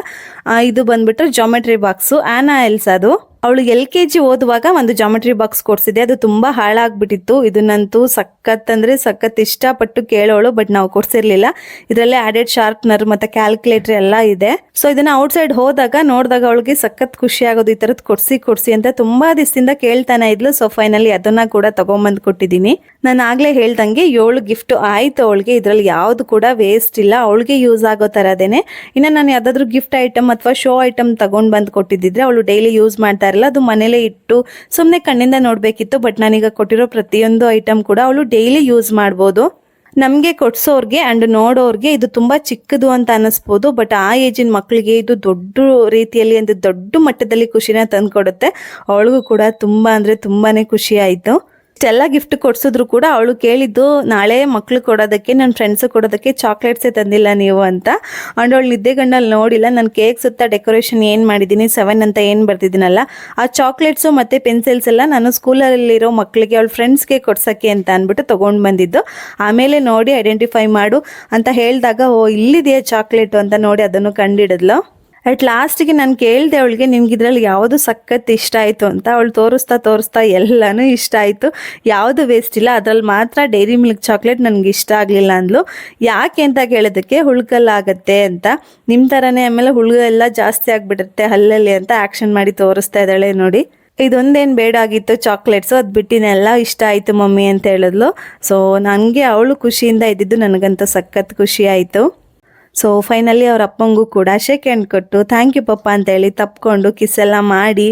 ಇದು ಬಂದ್ಬಿಟ್ಟು ಜಾಮೆಟ್ರಿ ಬಾಕ್ಸು ಆ್ಯನಾ ಎಲ್ಸ್ ಅದು ಅವಳು ಎಲ್ ಕೆ ಜಿ ಓದುವಾಗ ಒಂದು ಜಾಮೆಟ್ರಿ ಬಾಕ್ಸ್ ಕೊಡ್ಸಿದೆ ಅದು ತುಂಬಾ ಹಾಳಾಗ್ಬಿಟ್ಟಿತ್ತು. ಇದನ್ನಂತೂ ಸಖತ್ ಅಂದ್ರೆ ಸಖತ್ ಇಷ್ಟಪಟ್ಟು ಕೇಳೋಳು ಬಟ್ ನಾವು ಕೊಡ್ಸಿರ್ಲಿಲ್ಲ. ಇದರಲ್ಲೇ ಆಡೆಡ್ ಶಾರ್ಪ್ನರ್ ಮತ್ತೆ ಕ್ಯಾಲ್ಕುಲೇಟರ್ ಎಲ್ಲ ಇದೆ. ಸೊ ಇದನ್ನ ಔಟ್ ಸೈಡ್ ಹೋದಾಗ ನೋಡಿದಾಗ ಅವಳಿಗೆ ಸಖತ್ ಖುಷಿ ಆಗೋದು ಈ ತರದ್ ಕೊಡ್ಸಿ ಕೊಡ್ಸಿ ಅಂತ ತುಂಬಾ ದಿವಸದಿಂದ ಕೇಳ್ತಾನೆ ಇದ್ಲು. ಸೊ ಫೈನಲಿ ಅದನ್ನ ಕೂಡ ತಗೊಂಬಂದ್ ಕೊಟ್ಟಿದ್ದೀನಿ. ನಾನು ಆಗ್ಲೇ ಹೇಳ್ದಂಗೆ ಏಳು ಗಿಫ್ಟ್ ಆಯ್ತು ಅವಳಿಗೆ. ಇದ್ರಲ್ಲಿ ಯಾವ್ದು ಕೂಡ ವೇಸ್ಟ್ ಇಲ್ಲ. ಅವಳಿಗೆ ಯೂಸ್ ಆಗೋ ತರದೇನೆ. ಇನ್ನ ನಾನು ಯಾವ್ದಾದ್ರು ಗಿಫ್ಟ್ ಐಟಮ್ ಅಥವಾ ಶೋ ಐಟಮ್ ತಗೊಂಡ್ ಬಂದ್ ಕೊಟ್ಟಿದ್ರೆ ಅವಳು ಡೈಲಿ ಯೂಸ್ ಮಾಡ್ತಾ ಇರಲ್ಲ ಅದು ಮನೇಲೆ ಇಟ್ಟು ಸುಮ್ಮನೆ ಕಣ್ಣಿಂದ ನೋಡ್ಬೇಕಿತ್ತು ಬಟ್ ನಾನೀಗ ಕೊಟ್ಟಿರೋ ಪ್ರತಿಯೊಂದು ಐಟಮ್ ಕೂಡ ಅವಳು ಡೈಲಿ ಯೂಸ್ ಮಾಡ್ಬೋದು. ನಮಗೆ ಕೊಡ್ಸೋರ್ಗೆ ಅಂಡ್ ನೋಡೋರ್ಗೆ ಇದು ತುಂಬಾ ಚಿಕ್ಕದು ಅಂತ ಅನ್ನಿಸ್ಬೋದು ಬಟ್ ಆ ಏಜಿನ ಮಕ್ಕಳಿಗೆ ಇದು ದೊಡ್ಡ ರೀತಿಯಲ್ಲಿ ಅಂದರೆ ದೊಡ್ಡ ಮಟ್ಟದಲ್ಲಿ ಖುಷಿನ ತಂದುಕೊಡುತ್ತೆ. ಅವಳಿಗೂ ಕೂಡ ತುಂಬಾ ಅಂದ್ರೆ ತುಂಬಾನೇ ಖುಷಿ ಆಯ್ತು. ಇಷ್ಟೆಲ್ಲ ಗಿಫ್ಟ್ ಕೊಡ್ಸಿದ್ರು ಕೂಡ ಅವಳು ಕೇಳಿದ್ದು, ನಾಳೆ ಮಕ್ಳು ಕೊಡೋದಕ್ಕೆ ನನ್ನ ಫ್ರೆಂಡ್ಸ್ ಕೊಡೋದಕ್ಕೆ ಚಾಕ್ಲೇಟ್ಸೇ ತಂದಿಲ್ಲ ನೀವು ಅಂತ. ಅಂಡ್ ಅವಳು ನಿದ್ದೆಗಣ್ಣಲ್ಲಿ ನೋಡಿಲ್ಲ, ನಾನು ಕೇಕ್ ಸುತ್ತ ಡೆಕೋರೇಷನ್ ಏನು ಮಾಡಿದ್ದೀನಿ ಸೆವೆನ್ ಅಂತ ಏನು ಬರ್ತಿದ್ದೀನಲ್ಲ ಆ ಚಾಕ್ಲೇಟ್ಸು ಮತ್ತು ಪೆನ್ಸಿಲ್ಸ್ ಎಲ್ಲ ನಾನು ಸ್ಕೂಲಲ್ಲಿರೋ ಮಕ್ಕಳಿಗೆ ಅವಳ ಫ್ರೆಂಡ್ಸ್ಗೆ ಕೊಡ್ಸೋಕ್ಕೆ ಅಂತ ಅಂದ್ಬಿಟ್ಟು ತೊಗೊಂಡು ಬಂದಿದ್ದು. ಆಮೇಲೆ ನೋಡಿ ಐಡೆಂಟಿಫೈ ಮಾಡು ಅಂತ ಹೇಳಿದಾಗ, ಓ, ಇಲ್ಲಿದೆಯಾ ಚಾಕ್ಲೇಟು ಅಂತ ನೋಡಿ ಅದನ್ನು ಕಂಡಿಡಿದ್ಲು. ಅಟ್ ಲಾಸ್ಟಿಗೆ ನಾನು ಕೇಳಿದೆ ಅವಳಿಗೆ ನಿಮ್ಗೆ ಇದರಲ್ಲಿ ಯಾವುದು ಸಖತ್ ಇಷ್ಟ ಆಯಿತು? ಅಂತ ಅವಳು ತೋರಿಸ್ತಾ ತೋರಿಸ್ತಾ ಎಲ್ಲನೂ ಇಷ್ಟ ಆಯಿತು. ಯಾವುದು ವೇಸ್ಟ್ ಇಲ್ಲ ಅದ್ರಲ್ಲಿ ಮಾತ್ರ ಡೈರಿ ಮಿಲ್ಕ್ ಚಾಕ್ಲೇಟ್ ನನಗೆ ಇಷ್ಟ ಆಗಲಿಲ್ಲ ಅಂದ್ಲು. ಯಾಕೆ ಅಂತ ಕೇಳೋದಕ್ಕೆ ಹುಳ್ಕಲ್ಲಾಗತ್ತೆ ಅಂತ. ನಿಮ್ಮ ಥರನೇ ಆಮೇಲೆ ಹುಳುಗ ಎಲ್ಲ ಜಾಸ್ತಿ ಆಗಿಬಿಡುತ್ತೆ ಹಲ್ಲಲ್ಲಿ ಅಂತ ಆ್ಯಕ್ಷನ್ ಮಾಡಿ ತೋರಿಸ್ತಾ ಇದ್ದಾಳೆ ನೋಡಿ. ಇದೊಂದೇನು ಬೇಡ ಆಗಿತ್ತು ಚಾಕ್ಲೇಟ್ಸು ಅದು ಬಿಟ್ಟಿನೆಲ್ಲ ಇಷ್ಟ ಆಯಿತು ಮಮ್ಮಿ ಅಂತ ಹೇಳಿದ್ಲು. ಸೊ ನನಗೆ ಅವಳು ಖುಷಿಯಿಂದ ಇದ್ದಿದ್ದು ನನಗಂತೂ ಸಖತ್ ಖುಷಿ ಆಯಿತು. ಸೊ ಫೈನಲಿ ಅವ್ರ ಅಪ್ಪಂಗೂ ಕೂಡ ಶೇಕ್ ಹ್ಯಾಂಡ್ ಕೊಟ್ಟು ಥ್ಯಾಂಕ್ ಯು ಪಪ್ಪ, ಅಂತೇಳಿ ತಪ್ಕೊಂಡು ಎಲ್ಲ ಮಾಡಿ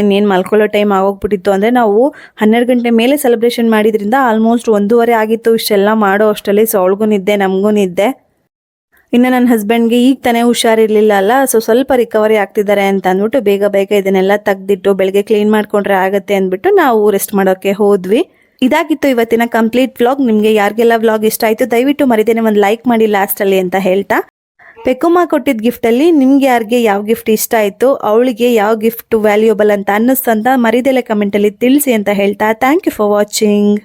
ಇನ್ನೇನು ಮಲ್ಕೊಳ್ಳೋ ಟೈಮ್ ಆಗೋಗ್ಬಿಟ್ಟಿತ್ತು ಅಂದರೆ ನಾವು ಹನ್ನೆರಡು ಗಂಟೆ ಮೇಲೆ ಸೆಲೆಬ್ರೇಷನ್ ಮಾಡಿದ್ರಿಂದ ಆಲ್ಮೋಸ್ಟ್ ಒಂದೂವರೆ ಆಗಿತ್ತು ಇಷ್ಟೆಲ್ಲ ಮಾಡೋ ಅಷ್ಟರಲ್ಲಿ ಸೊ ಅವಳಿಗೂ ನಿದ್ದೆ, ನಮಗೂ ನಿದ್ದೆ. ಇನ್ನು ನನ್ನ ಹಸ್ಬೆಂಡ್ಗೆ ಈಗ ತಾನೇ ಹುಷಾರಿರಲಿಲ್ಲ ಅಲ್ಲ ಸೊ ಸ್ವಲ್ಪ ರಿಕವರಿ ಆಗ್ತಿದ್ದಾರೆ ಅಂತ ಅಂದ್ಬಿಟ್ಟು ಬೇಗ ಬೇಗ ಇದನ್ನೆಲ್ಲ ತೆಗ್ದಿಟ್ಟು ಬೆಳಗ್ಗೆ ಕ್ಲೀನ್ ಮಾಡಿಕೊಂಡ್ರೆ ಆಗುತ್ತೆ ಅಂದ್ಬಿಟ್ಟು ನಾವು ರೆಸ್ಟ್ ಮಾಡೋಕ್ಕೆ ಹೋದ್ವಿ. ಇದಾಗಿತ್ತು ಇವತ್ತಿನ ಕಂಪ್ಲೀಟ್ ವ್ಲಾಗ್ ನಿಮಗೆ ಯಾರಿಗೆಲ್ಲ ವ್ಲಾಗ್ ಇಷ್ಟ ಆಯಿತು, ದಯವಿಟ್ಟು ಮರಿದೇನೆ ಒಂದು ಲೈಕ್ ಮಾಡಿ ಲಾಸ್ಟಲ್ಲಿ ಅಂತ ಹೇಳ್ತಾ. ಪೆಕುಮ್ಮ ಕೊಟ್ಟಿದ್ದ ಗಿಫ್ಟಲ್ಲಿ ನಿಮ್ಗೆ ಯಾರಿಗೆ ಯಾವ ಗಿಫ್ಟ್ ಇಷ್ಟ ಆಯಿತು, ಅವಳಿಗೆ ಯಾವ ಗಿಫ್ಟ್ ವ್ಯಾಲ್ಯೂಬಲ್ ಅಂತ ಅನ್ನಿಸ್ತಂತ ಮರಿದೆಲೆ ಕಮೆಂಟಲ್ಲಿ ತಿಳಿಸಿ ಅಂತ ಹೇಳ್ತಾ. Thank you for watching